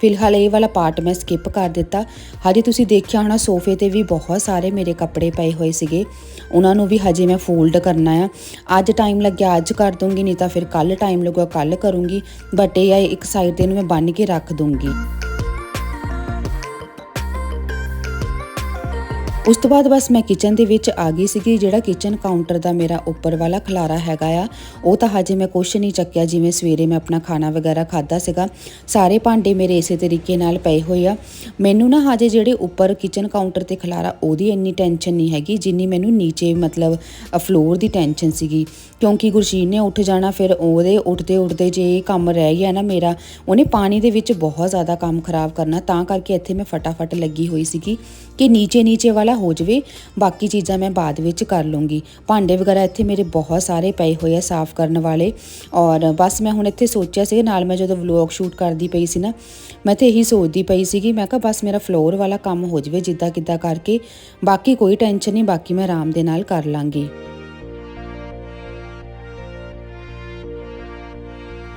ਫਿਲਹਾਲ ਇਹ ਵਾਲਾ ਪਾਰਟ ਮੈਂ ਸਕਿਪ ਕਰ ਦਿੱਤਾ। ਹਜੇ ਤੁਸੀਂ ਦੇਖਿਆ ਹੋਣਾ, ਸੋਫੇ ਤੇ ਵੀ ਬਹੁਤ ਸਾਰੇ ਮੇਰੇ ਕੱਪੜੇ ਪਏ ਹੋਏ ਸੀਗੇ। ਉਹਨਾਂ ਨੂੰ ਵੀ ਹਜੇ ਮੈਂ ਫੋਲਡ ਕਰਨਾ ਆ। ਅੱਜ ਟਾਈਮ ਲੱਗਿਆ, ਅੱਜ ਕਰ ਦੂੰਗੀ, ਨਹੀਂ ਤਾਂ ਫਿਰ ਕੱਲ ਟਾਈਮ ਲੱਗੂਗਾ ਕੱਲ ਕਰੂੰਗੀ। ਬਟ ਇਹ ਆ, ਇੱਕ ਸਾਈਡ ਤੇ ਨੂੰ ਮੈਂ ਬੰਨ ਕੇ ਰੱਖ ਦੂੰਗੀ। ਉਸ ਤੋਂ ਬਾਅਦ ਬਸ ਮੈਂ ਕਿਚਨ ਦੇ ਵਿੱਚ ਆ ਗਈ ਸੀਗੀ, ਜਿਹੜਾ ਕਿਚਨ ਕਾਊਂਟਰ ਦਾ ਮੇਰਾ ਉੱਪਰ ਵਾਲਾ ਖਲਾਰਾ ਹੈਗਾ ਆ, ਉਹ ਤਾਂ ਹਜੇ ਮੈਂ ਕੁਛ ਨਹੀਂ ਚੱਕਿਆ, ਜਿਵੇਂ ਸਵੇਰੇ ਮੈਂ ਆਪਣਾ ਖਾਣਾ ਵਗੈਰਾ ਖਾਦਾ ਸੀਗਾ। ਸਾਰੇ ਭਾਂਡੇ ਮੇਰੇ ਇਸੇ ਤਰੀਕੇ ਨਾਲ ਪਏ ਹੋਏ ਆ। ਮੈਨੂੰ ਨਾ ਹਜੇ ਜਿਹੜੇ ਉੱਪਰ ਕਿਚਨ ਕਾਊਂਟਰ ਤੇ ਖਲਾਰਾ, ਉਹਦੀ ਇੰਨੀ ਟੈਨਸ਼ਨ ਨਹੀਂ ਹੈਗੀ, ਜਿੰਨੀ ਮੈਨੂੰ ਨੀਚੇ ਮਤਲਬ ਫਲੋਰ ਦੀ ਟੈਨਸ਼ਨ ਸੀਗੀ। ਕਿਉਂਕਿ ਗੁਰਸ਼ੀਨ ਨੇ ਉੱਠ ਜਾਣਾ, ਫਿਰ ਉਹਦੇ ਉੱਠਦੇ ਉੱਠਦੇ ਜੇ ਕੰਮ ਰਹਿ ਗਿਆ ਨਾ ਮੇਰਾ, ਉਹਨੇ ਪਾਣੀ ਦੇ ਵਿੱਚ ਬਹੁਤ ਜ਼ਿਆਦਾ ਕੰਮ ਖਰਾਬ ਕਰਨਾ, ਤਾਂ ਕਰਕੇ ਇੱਥੇ ਮੈਂ ਫਟਾਫਟ ਲੱਗੀ ਹੋਈ ਸੀਗੀ ਕਿ ਨੀਚੇ ਨੀਚੇ ਵਾਲਾ ਹੋ ਜਵੇ, ਬਾਕੀ ਚੀਜ਼ਾਂ ਮੈਂ ਬਾਅਦ ਵਿੱਚ ਕਰ ਲੂੰਗੀ। ਭਾਂਡੇ ਵਗੈਰਾ ਇੱਥੇ ਮੇਰੇ ਬਹੁਤ ਸਾਰੇ ਪਏ ਹੋਏ ਆ ਸਾਫ਼ ਕਰਨ ਵਾਲੇ ਔਰ ਬਸ ਮੈਂ ਹੁਣ ਇੱਥੇ ਸੋਚਿਆ ਸੀ, ਨਾਲ ਮੈਂ ਜਦੋਂ ਵਲੌਗ ਸ਼ੂਟ ਕਰਦੀ ਪਈ ਸੀ ਨਾ, ਮੈਂ ਤੇ ਇਹੀ ਸੋਚਦੀ ਪਈ ਸੀਗੀ, ਮੈਂ ਕਿਹਾ ਬਸ ਮੇਰਾ ਫਲੋਰ ਵਾਲਾ ਕੰਮ ਹੋ ਜਵੇ ਜਿੱਦਾਂ ਕਿੱਦਾਂ ਕਰਕੇ, ਬਾਕੀ ਕੋਈ ਟੈਨਸ਼ਨ ਨਹੀਂ, ਬਾਕੀ ਮੈਂ ਆਰਾਮ ਦੇ ਨਾਲ ਕਰ ਲਾਂਗੀ।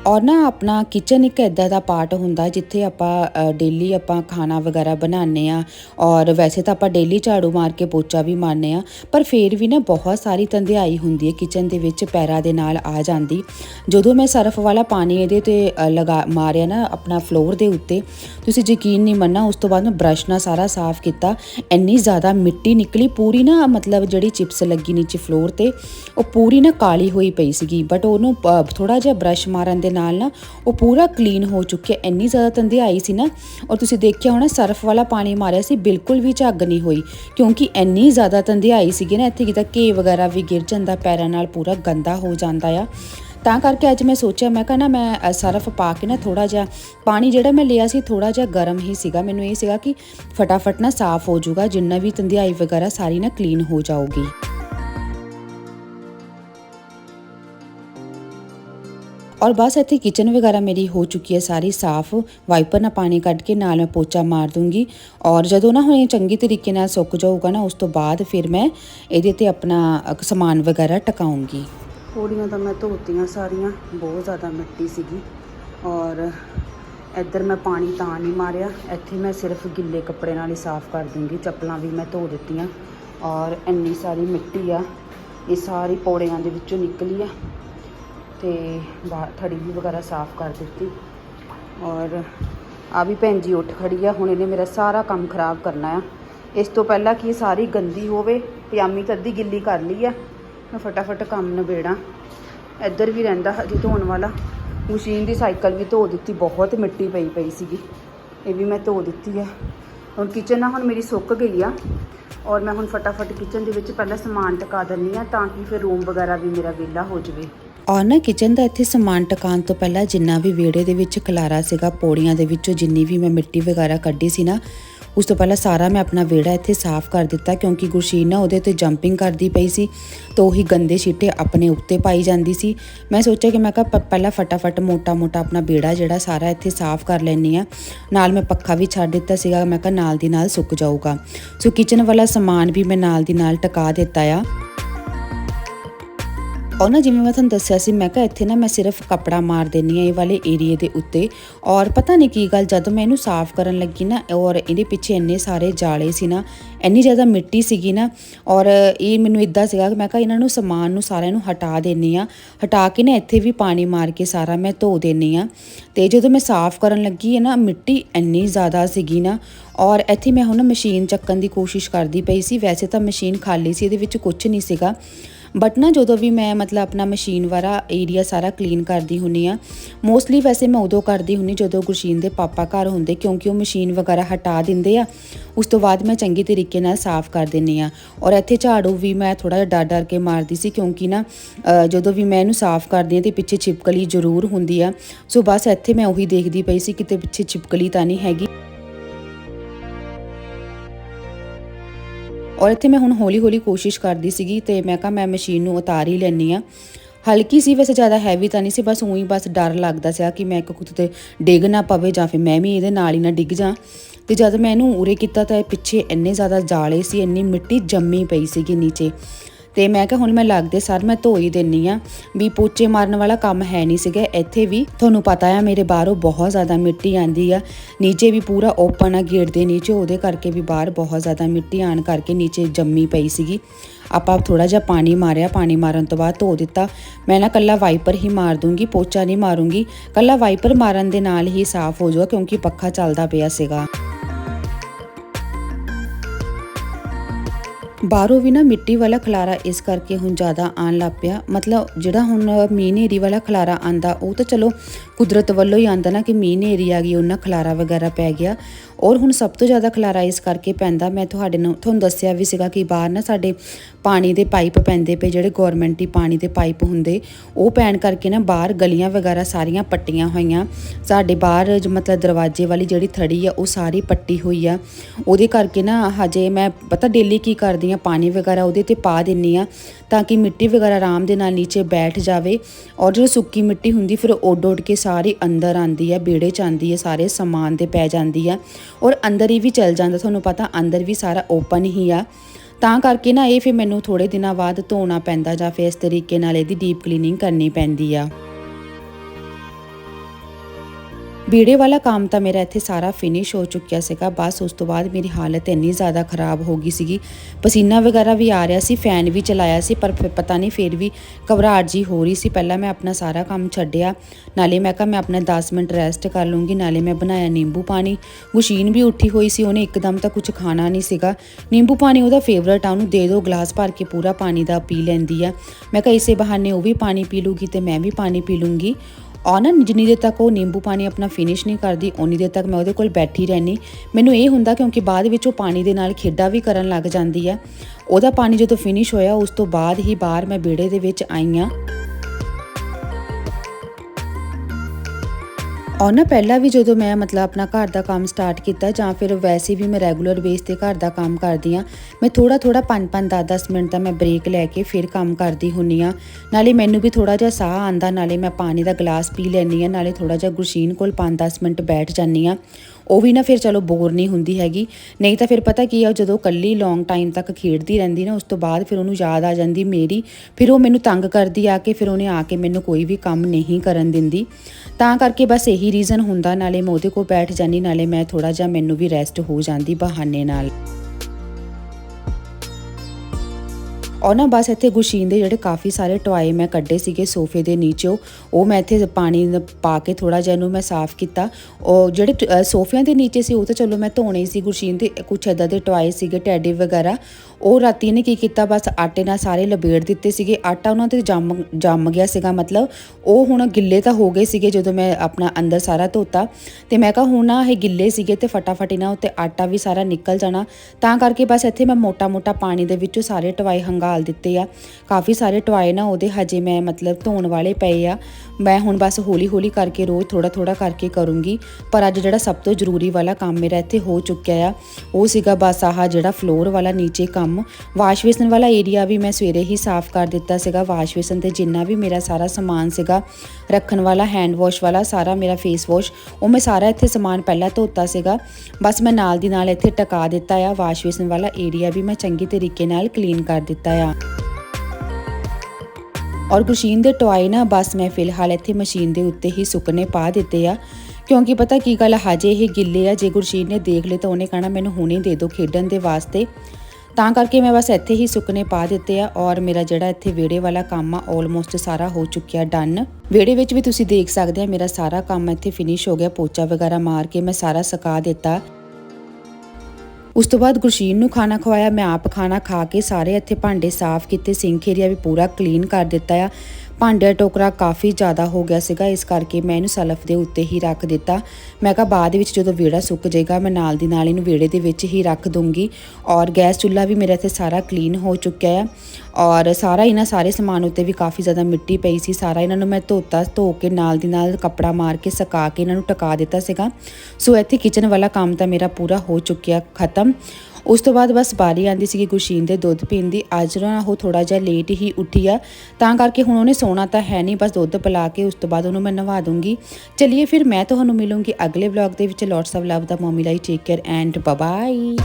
ਔਰ ਨਾ ਆਪਣਾ ਕਿਚਨ ਇੱਕ ਇਦਾਂ ਦਾ ਪਾਰਟ ਹੁੰਦਾ ਜਿੱਥੇ ਆਪਾਂ ਡੇਲੀ ਆਪਾਂ ਖਾਣਾ ਵਗੈਰਾ ਬਣਾਉਂਦੇ ਆ ਔਰ ਵੈਸੇ ਤਾਂ ਆਪਾਂ ਡੇਲੀ ਝਾੜੂ ਮਾਰ ਕੇ ਪੋਚਾ ਵੀ ਮਾਰਨੇ ਆ ਪਰ ਫੇਰ ਵੀ ਨਾ ਬਹੁਤ ਸਾਰੀ ਤੰਦਿਆਈ ਹੁੰਦੀ ਹੈ ਕਿਚਨ ਦੇ ਵਿੱਚ ਪੈਰਾਂ ਦੇ ਨਾਲ ਆ ਜਾਂਦੀ। ਜਦੋਂ ਮੈਂ ਸਰਫ ਵਾਲਾ ਪਾਣੀ ਇਹਦੇ ਤੇ ਲਗਾ, ਮਾਰਿਆ ਨਾ ਆਪਣਾ ਫਲੋਰ ਦੇ ਉੱਤੇ, ਤੁਸੀਂ ਯਕੀਨ ਨਹੀਂ ਮੰਨਣਾ, ਉਸ ਤੋਂ ਬਾਅਦ ਮੈਂ ਬ੍ਰਸ਼ ਨਾਲ ਸਾਰਾ ਸਾਫ਼ ਕੀਤਾ, ਇੰਨੀ ਜ਼ਿਆਦਾ ਮਿੱਟੀ ਨਿਕਲੀ, ਪੂਰੀ ਨਾ ਮਤਲਬ ਜਿਹੜੀ ਚਿਪਸ ਲੱਗੀ ਨੀਚੇ ਫਲੋਰ ਤੇ, ਉਹ ਪੂਰੀ ਨਾ ਕਾਲੀ ਹੋਈ ਪਈ ਸੀਗੀ ਬਟ ਉਹਨੂੰ ਥੋੜਾ ਜਿਹਾ ਬ੍ਰਸ਼ ਮਾਰਨ ਦੇ ਨਾਲ ਨਾ ਉਹ ਪੂਰਾ ਕਲੀਨ ਹੋ ਚੁੱਕਿਆ ਇੰਨੀ ਜ਼ਿਆਦਾ ਤੰਦਿਆਈ ਸੀ ਨਾ। ਔਰ ਤੁਸੀਂ ਦੇਖਿਆ ਹੋਣਾ, ਸਰਫ ਵਾਲਾ ਪਾਣੀ ਮਾਰਿਆ ਸੀ, ਬਿਲਕੁਲ ਵੀ ਝੱਗ ਨਹੀਂ ਹੋਈ। ਕਿਉਂਕਿ ਇੰਨੀ ਜ਼ਿਆਦਾ ਤੰਦਿਆਈ ਸੀਗੀ ਨਾ, ਇੱਥੇ ਕਿਤਾ ਘੇ ਵਗੈਰਾ ਵੀ ਗਿਰ ਜਾਂਦਾ, ਪੈਰਾਂ ਨਾਲ ਪੂਰਾ ਗੰਦਾ ਹੋ ਜਾਂਦਾ ਆ। ਤਾਂ ਕਰਕੇ ਅੱਜ ਮੈਂ ਸੋਚਿਆ, ਮੈਂ ਕਿਹਾ ਨਾ, ਮੈਂ ਸਰਫ ਪਾ ਕੇ ਨਾ ਥੋੜਾ ਜਿਹਾ ਪਾਣੀ ਜਿਹੜਾ ਮੈਂ ਲਿਆ ਸੀ ਥੋੜਾ ਜਿਹਾ ਗਰਮ ਹੀ ਸੀਗਾ। ਮੈਨੂੰ ਇਹ ਸੀਗਾ ਕਿ ਫਟਾਫਟ ਨਾ ਸਾਫ਼ ਹੋ ਜਾਊਗਾ, ਜਿੰਨਾ ਵੀ ਤੰਦਿਆਈ ਵਗੈਰਾ ਸਾਰੀ ਨਾ ਕਲੀਨ ਹੋ ਜਾਊਗੀ। ਔਰ ਬਸ ਇੱਥੇ ਕਿਚਨ ਵਗੈਰਾ ਮੇਰੀ ਹੋ ਚੁੱਕੀ ਹੈ ਸਾਰੀ ਸਾਫ਼। ਵਾਈਪਰ ਨਾਲ ਪਾਣੀ ਕੱਢ ਕੇ ਨਾਲ ਮੈਂ ਪੋਚਾ ਮਾਰ ਦੂੰਗੀ। ਔਰ ਜਦੋਂ ਨਾ ਹੁਣ ਇਹ ਚੰਗੀ ਤਰੀਕੇ ਨਾਲ ਸੁੱਕ ਜਾਊਗਾ ਨਾ, ਉਸ ਤੋਂ ਬਾਅਦ ਫਿਰ ਮੈਂ ਇਹਦੇ ਤੇ ਆਪਣਾ ਸਮਾਨ ਵਗੈਰਾ ਟਿਕਾਉਂਗੀ ਪੌੜੀਆਂ ਤਾਂ ਮੈਂ ਧੋਤੀਆਂ ਸਾਰੀਆਂ, ਬਹੁਤ ਜ਼ਿਆਦਾ ਮਿੱਟੀ ਸੀਗੀ। ਔਰ ਇੱਧਰ ਮੈਂ ਪਾਣੀ ਤਾਂ ਨਹੀਂ ਮਾਰਿਆ। ਇੱਥੇ ਮੈਂ ਸਿਰਫ ਗਿੱਲੇ ਕੱਪੜੇ ਨਾਲ ਹੀ ਸਾਫ਼ ਕਰ ਦੂੰਗੀ, ਚੱਪਲਾਂ ਵੀ ਮੈਂ ਧੋ ਦਿੱਤੀਆਂ। ਔਰ ਇੰਨੀ ਸਾਰੀ ਮਿੱਟੀ ਆ, ਇਹ ਸਾਰੀ ਪੌੜੀਆਂ ਦੇ ਵਿੱਚੋਂ ਨਿਕਲੀ ਆ। ਤੇ ਬਾਹਰ ਥੜੀ ਵੀ ਵਗੈਰਾ ਸਾਫ਼ ਕਰ ਦਿੱਤੀ। ਔਰ ਆ ਵੀ ਭੈਣ ਜੀ ਉੱਠ ਖੜੀ ਆ, ਹੁਣ ਇਹਨੇ ਮੇਰਾ ਸਾਰਾ ਕੰਮ ਖਰਾਬ ਕਰਨਾ ਆ। ਇਸ ਤੋਂ ਪਹਿਲਾਂ ਕਿ ਇਹ ਸਾਰੀ ਗੰਦੀ ਹੋਵੇ, ਪਜਾਮੀ ਤਾਂ ਅੱਧੀ ਗਿੱਲੀ ਕਰ ਲਈ ਆ। ਮੈਂ ਫਟਾਫਟ ਕੰਮ ਨਿਬੇੜਾਂ। ਇੱਧਰ ਵੀ ਰਹਿੰਦਾ ਹਜੇ ਧੋਣ ਵਾਲਾ। ਮਸ਼ੀਨ ਦੀ ਸਾਈਕਲ ਵੀ ਧੋ ਦਿੱਤੀ, ਬਹੁਤ ਮਿੱਟੀ ਪਈ ਪਈ ਸੀਗੀ। ਇਹ ਵੀ ਮੈਂ ਧੋ ਦਿੱਤੀ ਆ। ਹੁਣ ਕਿਚਨ ਨਾ ਹੁਣ ਮੇਰੀ ਸੁੱਕ ਗਈ ਆ। ਔਰ ਮੈਂ ਹੁਣ ਫਟਾਫਟ ਕਿਚਨ ਦੇ ਵਿੱਚ ਪਹਿਲਾਂ ਸਮਾਨ ਟਿਕਾ ਦਿੰਨੀ ਆ ਤਾਂ ਕਿ ਫਿਰ ਰੂਮ ਵਗੈਰਾ ਵੀ ਮੇਰਾ ਵਿਹਲਾ ਹੋ ਜਾਵੇ। ਔਰ ਨਾ ਕਿਚਨ ਦਾ ਇੱਥੇ ਸਮਾਨ ਟਿਕਾਉਣ ਤੋਂ ਪਹਿਲਾਂ ਜਿੰਨਾ ਵੀ ਵਿਹੜੇ ਦੇ ਵਿੱਚ ਖਲਾਰਾ ਸੀਗਾ, ਪੌੜੀਆਂ ਦੇ ਵਿੱਚੋਂ ਜਿੰਨੀ ਵੀ ਮੈਂ ਮਿੱਟੀ ਵਗੈਰਾ ਕੱਢੀ ਸੀ ਨਾ, ਉਸ ਤੋਂ ਪਹਿਲਾਂ ਸਾਰਾ ਮੈਂ ਆਪਣਾ ਵਿਹੜਾ ਇੱਥੇ ਸਾਫ਼ ਕਰ ਦਿੱਤਾ ਕਿਉਂਕਿ ਗੁਰਸ਼ੀਨ ਨਾ ਉਹਦੇ ਤੇ ਜੰਪਿੰਗ ਕਰਦੀ ਪਈ ਸੀ ਤਾਂ ਉਹੀ ਗੰਦੇ ਛਿੱਟੇ ਆਪਣੇ ਉੱਤੇ ਪਾਈ ਜਾਂਦੀ ਸੀ। ਮੈਂ ਸੋਚਿਆ ਕਿ ਮੈਂ ਕਿਹਾ ਪ- ਪਹਿਲਾਂ ਫਟਾਫਟ ਮੋਟਾ-ਮੋਟਾ ਆਪਣਾ ਵਿਹੜਾ ਜਿਹੜਾ ਸਾਰਾ ਇੱਥੇ ਸਾਫ਼ ਕਰ ਲੈਣੀ ਆ ਨਾਲ ਮੈਂ ਪੱਖਾ ਵੀ ਛੱਡ ਦਿੱਤਾ ਸੀਗਾ, ਮੈਂ ਕਿਹਾ ਨਾਲ ਦੀ ਨਾਲ ਸੁੱਕ ਜਾਊਗਾ। ਸੋ ਕਿਚਨ ਵਾਲਾ ਸਮਾਨ ਵੀ ਮੈਂ ਨਾਲ ਦੀ ਨਾਲ ਟਿਕਾ ਦਿੱਤਾ ਆ। ਔਰ ਨਾ ਜਿਵੇਂ ਮੈਂ ਤੁਹਾਨੂੰ ਦੱਸਿਆ ਸੀ, ਮੈਂ ਕਿਹਾ ਇੱਥੇ ਨਾ ਮੈਂ ਸਿਰਫ ਕਪੜਾ ਮਾਰ ਦੇਣੀ ਆ ਇਹ ਵਾਲੇ ਏਰੀਏ ਦੇ ਉੱਤੇ। ਔਰ ਪਤਾ ਨਹੀਂ ਕੀ ਗੱਲ, ਜਦੋਂ ਮੈਂ ਇਹਨੂੰ ਸਾਫ਼ ਕਰਨ ਲੱਗੀ ਨਾ, ਔਰ ਇਹਦੇ ਪਿੱਛੇ ਇੰਨੇ ਸਾਰੇ ਜਾਲੇ ਸੀ ਨਾ, ਇੰਨੀ ਜ਼ਿਆਦਾ ਮਿੱਟੀ ਸੀਗੀ ਨਾ, ਔਰ ਇਹ ਮੈਨੂੰ ਇਦਾਂ ਸੀਗਾ ਕਿ ਮੈਂ ਕਿਹਾ ਇਹਨਾਂ ਨੂੰ ਸਮਾਨ ਨੂੰ ਸਾਰਿਆਂ ਨੂੰ ਹਟਾ ਦੇਣੀ ਆ ਹਟਾ ਕੇ ਨਾ ਇੱਥੇ ਵੀ ਪਾਣੀ ਮਾਰ ਕੇ ਸਾਰਾ ਮੈਂ ਧੋ ਦੇਣੀ ਆ ਤੇ ਜਦੋਂ ਮੈਂ ਸਾਫ਼ ਕਰਨ ਲੱਗੀ ਹੈ ਨਾ, ਮਿੱਟੀ ਇੰਨੀ ਜ਼ਿਆਦਾ ਸੀਗੀ ਨਾ, ਔਰ ਇੱਥੇ ਮੈਂ ਹੁਣ ਮਸ਼ੀਨ ਚੱਕਣ ਦੀ ਕੋਸ਼ਿਸ਼ ਕਰਦੀ ਪਈ ਸੀ। ਵੈਸੇ ਤਾਂ ਮਸ਼ੀਨ ਖਾਲੀ ਸੀ, ਇਹਦੇ ਵਿੱਚ ਕੁਝ ਨਹੀਂ ਸੀਗਾ। ਬਟ ਨਾ ਜਦੋਂ ਵੀ ਮੈਂ ਮਤਲਬ ਆਪਣਾ ਮਸ਼ੀਨ ਵਾਲਾ ਏਰੀਆ ਸਾਰਾ ਕਲੀਨ ਕਰਦੀ ਹੁੰਨੀ ਆ ਮੋਸਟਲੀ ਵੈਸੇ ਮੈਂ ਉਦੋਂ ਕਰਦੀ ਹੁੰਨੀ ਜਦੋਂ ਗੁਰਸ਼ੀਨ ਦੇ ਪਾਪਾ ਘਰ ਹੁੰਦੇ, ਕਿਉਂਕਿ ਉਹ ਮਸ਼ੀਨ ਵਗੈਰਾ ਹਟਾ ਦਿੰਦੇ ਆ। ਉਸ ਤੋਂ ਬਾਅਦ ਮੈਂ ਚੰਗੇ ਤਰੀਕੇ ਨਾਲ ਸਾਫ਼ ਕਰ ਦਿੰਨੀ ਆ ਔਰ ਇੱਥੇ ਝਾੜੂ ਵੀ ਮੈਂ ਥੋੜਾ ਜਿਹਾ ਡਰ ਡਰ ਕੇ ਮਾਰਦੀ ਸੀ, ਕਿਉਂਕਿ ਨਾ ਜਦੋਂ ਵੀ ਮੈਂ ਇਹਨੂੰ ਸਾਫ਼ ਕਰਦੀ ਆ ਤੇ ਪਿੱਛੇ ਛਿਪਕਲੀ ਜ਼ਰੂਰ ਹੁੰਦੀ ਆ। ਸੋ ਬਸ ਇੱਥੇ ਮੈਂ ਉਹੀ ਦੇਖਦੀ ਪਈ ਸੀ, ਕਿਤੇ ਪਿੱਛੇ ਛਿਪਕਲੀ ਤਾਂ ਨਹੀਂ ਹੈਗੀ। ਔਰ ਇੱਥੇ ਮੈਂ ਹੁਣ ਹੌਲੀ ਹੌਲੀ ਕੋਸ਼ਿਸ਼ ਕਰਦੀ ਸੀਗੀ ਤੇ ਮੈਂ ਕਿਹਾ ਮੈਂ ਮਸ਼ੀਨ ਨੂੰ ਉਤਾਰ ਹੀ ਲੈਣੀ ਆ ਹਲਕੀ ਸੀ, ਵੈਸੇ ਜ਼ਿਆਦਾ ਹੈਵੀ ਤਾਂ ਨਹੀਂ ਸੀ, ਬਸ ਉਹੀ ਬਸ ਡਰ ਲੱਗਦਾ ਸੀ ਕਿ ਮੈਂ ਇੱਕ ਕੁੱਤੇ ਤੇ ਡਿੱਗ ਨਾ ਪਵੇ ਜਾਂ ਫਿਰ ਮੈਂ ਵੀ ਇਹਦੇ ਨਾਲ ਹੀ ਨਾ ਡਿੱਗ ਜਾ। ਤੇ ਜਦ ਮੈਂ ਇਹਨੂੰ ਉਰੇ ਕੀਤਾ ਤਾਂ ਇਹ ਪਿੱਛੇ ਇੰਨੇ ਜ਼ਿਆਦਾ ਜਾਲੇ ਸੀ, ਇੰਨੀ ਮਿੱਟੀ ਜੰਮੀ ਪਈ ਸੀਗੀ ਨੀਚੇ। ਤੇ ਮੈਂ ਕਿਹਾ, ਹੁਣ ਮੈਂ ਲੱਗਦੇ ਸਰ ਮੈਂ ਧੋ ਹੀ ਦਿੰਨੀ ਆ ਵੀ ਪੋਚੇ ਮਾਰਨ ਵਾਲਾ ਕੰਮ ਹੈ ਨਹੀਂ ਸੀਗਾ। ਇੱਥੇ ਵੀ ਤੁਹਾਨੂੰ ਪਤਾ ਆ, ਮੇਰੇ ਬਾਹਰੋਂ ਬਹੁਤ ਜ਼ਿਆਦਾ ਮਿੱਟੀ ਆਂਦੀ ਆ। ਨੀਚੇ ਵੀ ਪੂਰਾ ਓਪਨ ਆ, ਗੇਟ ਦੇ ਨੀਚੇ, ਉਹਦੇ ਕਰਕੇ ਵੀ ਬਾਹਰ ਬਹੁਤ ਜ਼ਿਆਦਾ ਮਿੱਟੀ ਆਣ ਕਰਕੇ ਨੀਚੇ ਜੰਮੀ ਪਈ ਸੀਗੀ। ਆਪਾਂ ਥੋੜਾ ਜਿਹਾ ਪਾਣੀ ਮਾਰਿਆ, ਪਾਣੀ ਮਾਰਨ ਤੋਂ ਬਾਅਦ ਧੋ ਦਿੱਤਾ। ਮੈਂ ਨਾ ਕੱਲਾ ਵਾਈਪਰ ਹੀ ਮਾਰ ਦੂੰਗੀ, ਪੋਚਾ ਨਹੀਂ ਮਾਰੂੰਗੀ। ਕੱਲਾ ਵਾਈਪਰ ਮਾਰਨ ਦੇ ਨਾਲ ਹੀ ਸਾਫ਼ ਹੋ ਜਾਊਗਾ, ਕਿਉਂਕਿ ਪੱਖਾ ਚੱਲਦਾ ਪਿਆ ਸੀਗਾ। ਬਾਹਰੋਂ ਵੀ ਨਾ ਮਿੱਟੀ ਵਾਲਾ ਖਲਾਰਾ ਇਸ ਕਰਕੇ ਹੁਣ ਜ਼ਿਆਦਾ ਆਣ ਲੱਗ ਪਿਆ। ਮਤਲਬ ਜਿਹੜਾ ਹੁਣ ਮੀਂਹ ਹਨੇਰੀ ਵਾਲਾ ਖਲਾਰਾ ਆਂਦਾ ਉਹ ਤਾਂ ਚਲੋ ਕੁਦਰਤ ਵੱਲੋਂ ਹੀ ਆਂਦਾ ਨਾ ਕਿ ਮੀਂਹ ਹਨੇਰੀ ਆ ਗਈ, ਉਹਨਾਂ ਖਲਾਰਾ ਵਗੈਰਾ ਪੈ ਗਿਆ। ਔਰ ਹੁਣ ਸਭ ਤੋਂ ਜ਼ਿਆਦਾ ਖਲਾਰਾ ਇਸ ਕਰਕੇ ਪੈਂਦਾ, ਮੈਂ ਤੁਹਾਡੇ ਨੂੰ, ਤੁਹਾਨੂੰ ਦੱਸਿਆ ਵੀ ਸੀਗਾ ਕਿ ਬਾਹਰ ਨਾ ਸਾਡੇ ਪਾਣੀ ਦੇ ਪਾਈਪ ਪੈਂਦੇ ਪਏ, ਜਿਹੜੇ ਗਵਰਨਮੈਂਟ ਪਾਣੀ ਦੇ ਪਾਈਪ ਹੁੰਦੇ, ਉਹ ਪੈਣ ਕਰਕੇ ਨਾ ਬਾਹਰ ਗਲੀਆਂ ਵਗੈਰਾ ਸਾਰੀਆਂ ਪੱਟੀਆਂ ਹੋਈਆਂ। ਸਾਡੇ ਬਾਹਰ ਮਤਲਬ ਦਰਵਾਜ਼ੇ ਵਾਲੀ ਜਿਹੜੀ ਥੜੀ ਆ, ਉਹ ਸਾਰੀ ਪੱਟੀ ਹੋਈ ਆ। ਉਹਦੇ ਕਰਕੇ ਨਾ ਹਜੇ ਮੈਂ ਪਤਾ ਡੇਲੀ ਕੀ ਕਰਦੀ ਆ, ਪਾਣੀ ਵਗੈਰਾ ਉਹਦੇ ਤੇ ਪਾ ਦਿੰਨੀ ਆ, ਤਾਂ ਕਿ ਮਿੱਟੀ ਵਗੈਰਾ ਆਰਾਮ ਦੇ ਨਾਲ ਨੀਚੇ ਬੈਠ ਜਾਵੇ। ਔਰ ਜਦੋਂ ਸੁੱਕੀ ਮਿੱਟੀ ਹੁੰਦੀ, ਫਿਰ ਉੱਡ ਉੱਡ ਕੇ ਸਾਰੀ ਅੰਦਰ ਆਂਦੀ ਆ ਬੇੜੇ ਚ ਆਂਦੀ ਆ, ਸਾਰੇ ਸਮਾਨ ਤੇ ਪੈ ਜਾਂਦੀ ਆ। ਔਰ ਅੰਦਰ ਹੀ ਵੀ ਚੱਲ ਜਾਂਦਾ, ਤੁਹਾਨੂੰ ਪਤਾ ਅੰਦਰ ਵੀ ਸਾਰਾ ਓਪਨ ਹੀ ਆ। ਤਾਂ ਕਰਕੇ ਨਾ ਇਹ ਫਿਰ ਮੈਨੂੰ ਥੋੜੇ ਦਿਨਾਂ ਬਾਅਦ ਧੋਣਾ ਪੈਂਦਾ ਜਾਂ ਫਿਰ ਇਸ ਤਰੀਕੇ ਨਾਲ ਇਹਦੀ ਡੀਪ ਕਲੀਨਿੰਗ ਕਰਨੀ ਪੈਂਦੀ ਆ। ਬੀੜੇ ਵਾਲਾ ਕੰਮ ਤਾਂ ਮੇਰਾ ਇੱਥੇ ਸਾਰਾ ਫਿਨਿਸ਼ ਹੋ ਚੁੱਕਿਆ ਸੀਗਾ। ਬਸ ਉਸ ਤੋਂ ਬਾਅਦ ਮੇਰੀ ਹਾਲਤ ਇੰਨੀ ਜ਼ਿਆਦਾ ਖਰਾਬ ਹੋ ਗਈ ਸੀਗੀ। ਪਸੀਨਾ ਵਗੈਰਾ ਵੀ ਆ ਰਿਹਾ ਸੀ ਫੈਨ ਵੀ ਚਲਾਇਆ ਸੀ, ਪਰ ਪਤਾ ਨਹੀਂ ਫਿਰ ਵੀ ਘਬਰਾਹਟ ਜੀ ਹੋ ਰਹੀ ਸੀ। ਪਹਿਲਾਂ ਮੈਂ ਆਪਣਾ ਸਾਰਾ ਕੰਮ ਛੱਡਿਆ, ਨਾਲੇ ਮੈਂ ਕਿਹਾ ਮੈਂ ਆਪਣਾ 10 ਮਿੰਟ ਰੈਸਟ ਕਰ ਲੂੰਗੀ, ਨਾਲੇ ਮੈਂ ਬਣਾਇਆ ਨਿੰਬੂ ਪਾਣੀ। ਗੁਸ਼ੀਨ ਵੀ ਉੱਠੀ ਹੋਈ ਸੀ, ਉਹਨੇ ਇੱਕਦਮ ਤਾਂ ਕੁਝ ਖਾਣਾ ਨਹੀਂ ਸੀਗਾ। ਨਿੰਬੂ ਪਾਣੀ ਉਹਦਾ ਫੇਵਰਟ ਆ, ਉਹਨੂੰ ਦੇ ਦਿਓ ਗਲਾਸ ਭਰ ਕੇ ਪੂਰਾ ਪਾਣੀ ਦਾ ਪੀ ਲੈਂਦੀ ਆ। ਮੈਂ ਕਿਹਾ ਇਸੇ ਬਹਾਨੇ ਉਹ ਵੀ ਪਾਣੀ ਪੀ ਲੂਗੀ ਤੇ ਮੈਂ ਵੀ ਪਾਣੀ ਪੀ ਲੂੰਗੀ। ਔਰ ਨਾ ਜਿੰਨੀ ਦੇਰ ਤੱਕ ਉਹ ਨਿੰਬੂ ਪਾਣੀ ਆਪਣਾ ਫਿਨਿਸ਼ ਨਹੀਂ ਕਰਦੀ ਉਨੀ ਦੇਰ ਤੱਕ ਮੈਂ ਉਹਦੇ ਕੋਲ ਬੈਠੀ ਰਹਿਣੀ ਮੈਨੂੰ ਇਹ ਹੁੰਦਾ ਕਿਉਂਕਿ ਬਾਅਦ ਵਿੱਚ ਉਹ ਪਾਣੀ ਦੇ ਨਾਲ ਖੇਡਾਂ ਵੀ ਕਰਨ ਲੱਗ ਜਾਂਦੀ ਹੈ। ਉਹਦਾ ਪਾਣੀ ਜਦੋਂ ਫਿਨਿਸ਼ ਹੋਇਆ, ਉਸ ਤੋਂ ਬਾਅਦ ਹੀ ਬਾਹਰ ਮੈਂ ਵਿਹੜੇ ਦੇ ਵਿੱਚ ਆਈ ਹਾਂ। ਔਰ ਨਾ ਪਹਿਲਾਂ ਵੀ ਜਦੋਂ ਮੈਂ ਮਤਲਬ ਆਪਣਾ ਘਰ ਦਾ ਕੰਮ ਸਟਾਰਟ ਕੀਤਾ ਜਾਂ ਫਿਰ ਵੈਸੇ ਵੀ ਮੈਂ ਰੈਗੂਲਰ ਬੇਸ ਤੇ ਘਰ ਦਾ ਕੰਮ ਕਰਦੀ ਆ ਮੈਂ ਥੋੜਾ ਥੋੜਾ 5-5 10-10 ਮਿੰਟ ਦਾ ਮੈਂ ਬ੍ਰੇਕ ਲੈ ਕੇ ਫਿਰ ਕੰਮ ਕਰਦੀ ਹੁੰਨੀ ਆ ਨਾਲੇ ਮੈਨੂੰ ਵੀ ਥੋੜਾ ਜਿਹਾ ਸਾਹ ਆਂਦਾ ਨਾਲੇ ਮੈਂ ਪਾਣੀ ਦਾ ਗਲਾਸ ਪੀ ਲੈਂਦੀ ਆ ਨਾਲੇ ਥੋੜਾ ਜਿਹਾ ਗੁਰਸ਼ੀਨ ਕੋਲ 5-10 ਮਿੰਟ ਬੈਠ ਜਾਂਦੀ ਆ ਉਹ ਵੀ ਨਾ ਫਿਰ ਚਲੋ ਬੋਰ ਨਹੀਂ ਹੁੰਦੀ ਹੈਗੀ। ਨਹੀਂ ਤਾਂ ਫਿਰ ਪਤਾ ਕੀ ਆ ਜਦੋਂ ਕੱਲੀ ਲੌਂਗ ਟਾਈਮ ਤੱਕ ਖੇਡਦੀ ਰਹਿੰਦੀ ਨਾ, ਉਸ ਤੋਂ ਬਾਅਦ ਫਿਰ ਉਹਨੂੰ ਯਾਦ ਆ ਜਾਂਦੀ ਮੇਰੀ। ਫਿਰ ਉਹ ਮੈਨੂੰ ਤੰਗ ਕਰਦੀ ਆ ਕੇ ਫਿਰ ਉਹਨੇ ਆ ਕੇ ਮੈਨੂੰ ਕੋਈ ਵੀ ਕੰਮ ਨਹੀਂ ਕਰਨ ਦਿੰਦੀ। ਤਾਂ ਕਰਕੇ ਬਸ ਇਹੀ ਰੀਜ਼ਨ ਹੁੰਦਾ, ਨਾਲੇ ਮੈਂ ਉਹਦੇ ਕੋਲ ਬੈਠ ਜਾਂਦੀ, ਨਾਲੇ ਮੈਂ ਥੋੜਾ ਜਿਹਾ ਮੈਨੂੰ ਵੀ ਰੈਸਟ ਹੋ ਜਾਂਦੀ ਬਹਾਨੇ ਨਾਲ। ਔਰ ਨਾ ਬਸ ਇੱਥੇ ਗੁਸ਼ੀਨ ਦੇ ਜਿਹੜੇ ਕਾਫੀ ਸਾਰੇ ਟੁਆਏ ਮੈਂ ਕੱਢੇ ਸੀਗੇ ਸੋਫੇ ਦੇ ਨੀਚੇ, ਉਹ ਮੈਂ ਇੱਥੇ ਪਾਣੀ ਪਾ ਕੇ ਥੋੜਾ ਜਿਹਾ ਇਹਨੂੰ ਮੈਂ ਸਾਫ਼ ਕੀਤਾ। ਉਹ ਜਿਹੜੇ ਸੋਫਿਆਂ ਦੇ ਨੀਚੇ ਸੀ, ਉਹ ਤਾਂ ਚਲੋ ਮੈਂ ਧੋਣੇ ਸੀ ਗੁਸ਼ੀਨ ਦੇ, ਕੁਛ ਇਦਾਂ ਦੇ ਟੁਆਏ ਸੀਗੇ, ਟੈਡੀ ਵਗੈਰਾ। ਉਹ ਰਾਤੀ ਨੇ ਕੀ ਕੀਤਾ? ਬਸ ਆਟੇ ਨਾਲ ਸਾਰੇ ਲਬੇੜ ਦਿੱਤੇ ਸੀਗੇ। ਆਟਾ ਉਹਨਾਂ ਤੇ ਜੰਮ ਜੰਮ ਗਿਆ ਸੀਗਾ, ਮਤਲਬ ਉਹ ਹੁਣ ਗਿੱਲੇ ਤਾਂ ਹੋ ਗਏ ਸੀਗੇ ਜਦੋਂ ਮੈਂ ਆਪਣਾ ਅੰਦਰ ਸਾਰਾ ਧੋਤਾ। ਤੇ ਮੈਂ ਕਿਹਾ, ਹੁਣ ਨਾ ਇਹ ਗਿੱਲੇ ਸੀਗੇ ਤੇ ਫਟਾਫਟ ਇਹਨਾਂ ਉੱਤੇ ਆਟਾ ਵੀ ਸਾਰਾ ਨਿਕਲ ਜਾਣਾ। ਤਾਂ ਕਰਕੇ ਬਸ ਇੱਥੇ ਮੈਂ ਮੋਟਾ-ਮੋਟਾ ਪਾਣੀ ਦੇ ਵਿੱਚੋਂ ਸਾਰੇ ਟਵਾਏ ਹੰਗਾਲ ਦਿੱਤੇ ਆ। ਕਾਫੀ ਸਾਰੇ ਟਵਾਏ ਨਾ ਉਹਦੇ ਹਜੇ ਮੈਂ ਮਤਲਬ ਧੋਣ ਵਾਲੇ ਪਏ ਆ। ਮੈਂ ਹੁਣ ਬਸ ਹੌਲੀ-ਹੌਲੀ ਕਰਕੇ ਰੋਜ਼ ਥੋੜਾ-ਥੋੜਾ ਕਰਕੇ ਕਰੂੰਗੀ। ਪਰ ਅੱਜ ਜਿਹੜਾ ਸਭ ਤੋਂ ਜ਼ਰੂਰੀ ਵਾਲਾ ਕੰਮ ਮੇਰਾ ਇੱਥੇ ਹੋ ਚੁੱਕਿਆ ਆ, ਉਹ ਸੀਗਾ ਬਸ ਆਹ ਜਿਹੜਾ ਫਲੋਰ ਵਾਲਾ ਨੀਚੇ ਕੰਮ ਵਾਸ਼ ਬੇਸਨ ਵਾਲਾ ਏਰੀਆ ਵੀ ਮੈਂ ਸਵੇਰੇ ਹੀ ਸਾਫ਼ ਕਰ ਦਿੱਤਾ ਸੀਗਾ। ਵਾਸ਼ ਬੇਸਨ ਤੇ ਜਿੰਨਾ ਵੀ ਮੇਰਾ ਸਾਰਾ ਸਮਾਨ ਸੀਗਾ, ਰੱਖਣ ਵਾਲਾ ਹੈਂਡ ਵਾਸ਼ ਵਾਲਾ, ਸਾਰਾ ਮੇਰਾ ਫੇਸ ਵਾਸ਼ ਉਹ ਮੈਂ ਸਾਰਾ ਇੱਥੇ ਸਮਾਨ ਪਹਿਲਾਂ ਧੋਤਾ ਸੀਗਾ। ਬਸ ਮੈਂ ਨਾਲ ਦੀ ਨਾਲ ਇੱਥੇ ਟਕਾ ਦਿੱਤਾ ਆ। ਵਾਸ਼ ਬੇਸਨ ਵਾਲਾ ਏਰੀਆ ਵੀ ਮੈਂ ਚੰਗੀ ਤਰੀਕੇ ਨਾਲ ਕਲੀਨ ਕਰ ਦਿੱਤਾ ਆ। ਔਰ ਗੁਸ਼ੀਨ ਦੇ ਟੋਏ ਨਾ ਬਸ ਮੈਂ ਫਿਲਹਾਲ ਇੱਥੇ ਮਸ਼ੀਨ ਦੇ ਉੱਤੇ ਹੀ ਸੁੱਕਨੇ ਪਾ ਦਿੱਤੇ ਆ। ਕਿਉਂਕਿ ਪਤਾ ਕੀ ਗੱਲ, ਹਜੇ ਇਹ ਗਿੱਲੇ ਆ। ਜੇ ਗੁਰਸ਼ੀਨ ਨੇ ਦੇਖ ਲਏ ਤਾਂ ਉਹਨੇ ਕਹਣਾ, ਮੈਨੂੰ ਹੁਣੇ ਦੇ ਦਿਓ ਖੇਡਣ ਦੇ ਵਾਸਤੇ। ਤਾਂ ਕਰਕੇ ਮੈਂ ਬਸ ਇੱਥੇ ਹੀ ਸੁੱਕਨੇ ਪਾ ਦਿੱਤੇ ਆ ਔਰ ਮੇਰਾ ਜਿਹੜਾ ਇੱਥੇ ਵਿਹੜੇ ਵਾਲਾ ਕੰਮ ਆ ਆਲਮੋਸਟ ਸਾਰਾ ਹੋ ਚੁੱਕਿਆ ਡਨ ਵਿਹੜੇ ਵਿੱਚ ਵੀ ਤੁਸੀਂ ਦੇਖ ਸਕਦੇ ਆ, ਮੇਰਾ ਸਾਰਾ ਕੰਮ ਇੱਥੇ ਫਿਨਿਸ਼ ਹੋ ਗਿਆ, ਪੋਚਾ ਵਗੈਰਾ ਮਾਰ ਕੇ ਮੈਂ ਸਾਰਾ ਸੁਕਾ ਦਿੱਤਾ। ਉਸ ਤੋਂ ਬਾਅਦ ਗੁਰਸ਼ੀਨ ਨੂੰ ਖਾਣਾ ਖਵਾਇਆ, ਮੈਂ ਆਪ ਖਾਣਾ ਖਾ ਕੇ ਸਾਰੇ ਇੱਥੇ ਭਾਂਡੇ ਸਾਫ਼ ਕੀਤੇ ਸਿੰਕ ਏਰੀਆ ਵੀ ਪੂਰਾ ਕਲੀਨ ਕਰ ਦਿੱਤਾ ਆ। ਭਾਂਡੇ ਟੋਕਰਾ ਕਾਫੀ ਜ਼ਿਆਦਾ ਹੋ ਗਿਆ ਸੀਗਾ, ਇਸ ਕਰਕੇ ਮੈਂ ਇਹਨੂੰ ਸਲਫ ਦੇ ਉੱਤੇ ਹੀ ਰੱਖ ਦਿੱਤਾ। ਮੈਂ ਕਿਹਾ ਬਾਅਦ ਵਿੱਚ ਜਦੋਂ ਵਿਹੜਾ ਸੁੱਕ ਜਾਏਗਾ, ਮੈਂ ਨਾਲ ਦੀ ਨਾਲ ਇਹਨੂੰ ਵਿਹੜੇ ਦੇ ਵਿੱਚ ਹੀ ਰੱਖ ਦੂੰਗੀ। ਔਰ ਗੈਸ ਚੁੱਲ੍ਹਾ ਵੀ ਮੇਰਾ ਇੱਥੇ ਸਾਰਾ ਕਲੀਨ ਹੋ ਚੁੱਕਿਆ ਆ ਔਰ ਸਾਰਾ ਇਹਨਾਂ ਸਾਰੇ ਸਮਾਨ ਉੱਤੇ ਵੀ ਕਾਫੀ ਜ਼ਿਆਦਾ ਮਿੱਟੀ ਪਈ ਸੀ। ਸਾਰਾ ਇਹਨਾਂ ਨੂੰ ਮੈਂ ਧੋਤਾ, ਧੋ ਕੇ ਨਾਲ ਦੀ ਨਾਲ ਕੱਪੜਾ ਮਾਰ ਕੇ, ਸੁਕਾ ਕੇ ਇਹਨਾਂ ਨੂੰ ਟਕਾ ਦਿੱਤਾ ਸੀਗਾ। ਸੋ ਇੱਥੇ ਕਿਚਨ ਵਾਲਾ ਕੰਮ ਤਾਂ ਮੇਰਾ ਪੂਰਾ ਹੋ ਚੁੱਕਿਆ, ਖਤਮ। ਉਸ ਤੋਂ ਬਾਅਦ ਬਸ ਬਾਰੀ ਆਂਦੀ ਸੀਗੀ ਗੁਸ਼ੀਨ ਦੇ ਦੁੱਧ ਪੀਣ ਦੀ। ਅੱਜ ਨਾ ਉਹ ਥੋੜਾ ਜਿਹਾ ਲੇਟ ਹੀ ਉੱਠੀ ਆ। ਤਾਂ ਕਰਕੇ ਹੁਣ ਉਹਨੇ ਸੋਣਾ ਤਾਂ ਹੈ ਨਹੀਂ, ਬਸ ਦੁੱਧ ਪਿਲਾ ਕੇ ਉਸ ਤੋਂ ਬਾਅਦ ਉਹਨੂੰ ਮੈਂ ਨਵਾ ਦੂੰਗੀ। ਚਲਿਏ ਫਿਰ, ਮੈਂ ਤੁਹਾਨੂੰ ਮਿਲੂੰਗੀ ਅਗਲੇ ਵਲੌਗ ਦੇ ਵਿੱਚ। ਲੋਟਸ ਆਫ ਲਵ ਦਾ ਮੋਮੀ ਲਈ ਟੇਕ ਕੇਅਰ ਐਂਡ ਬਾਏ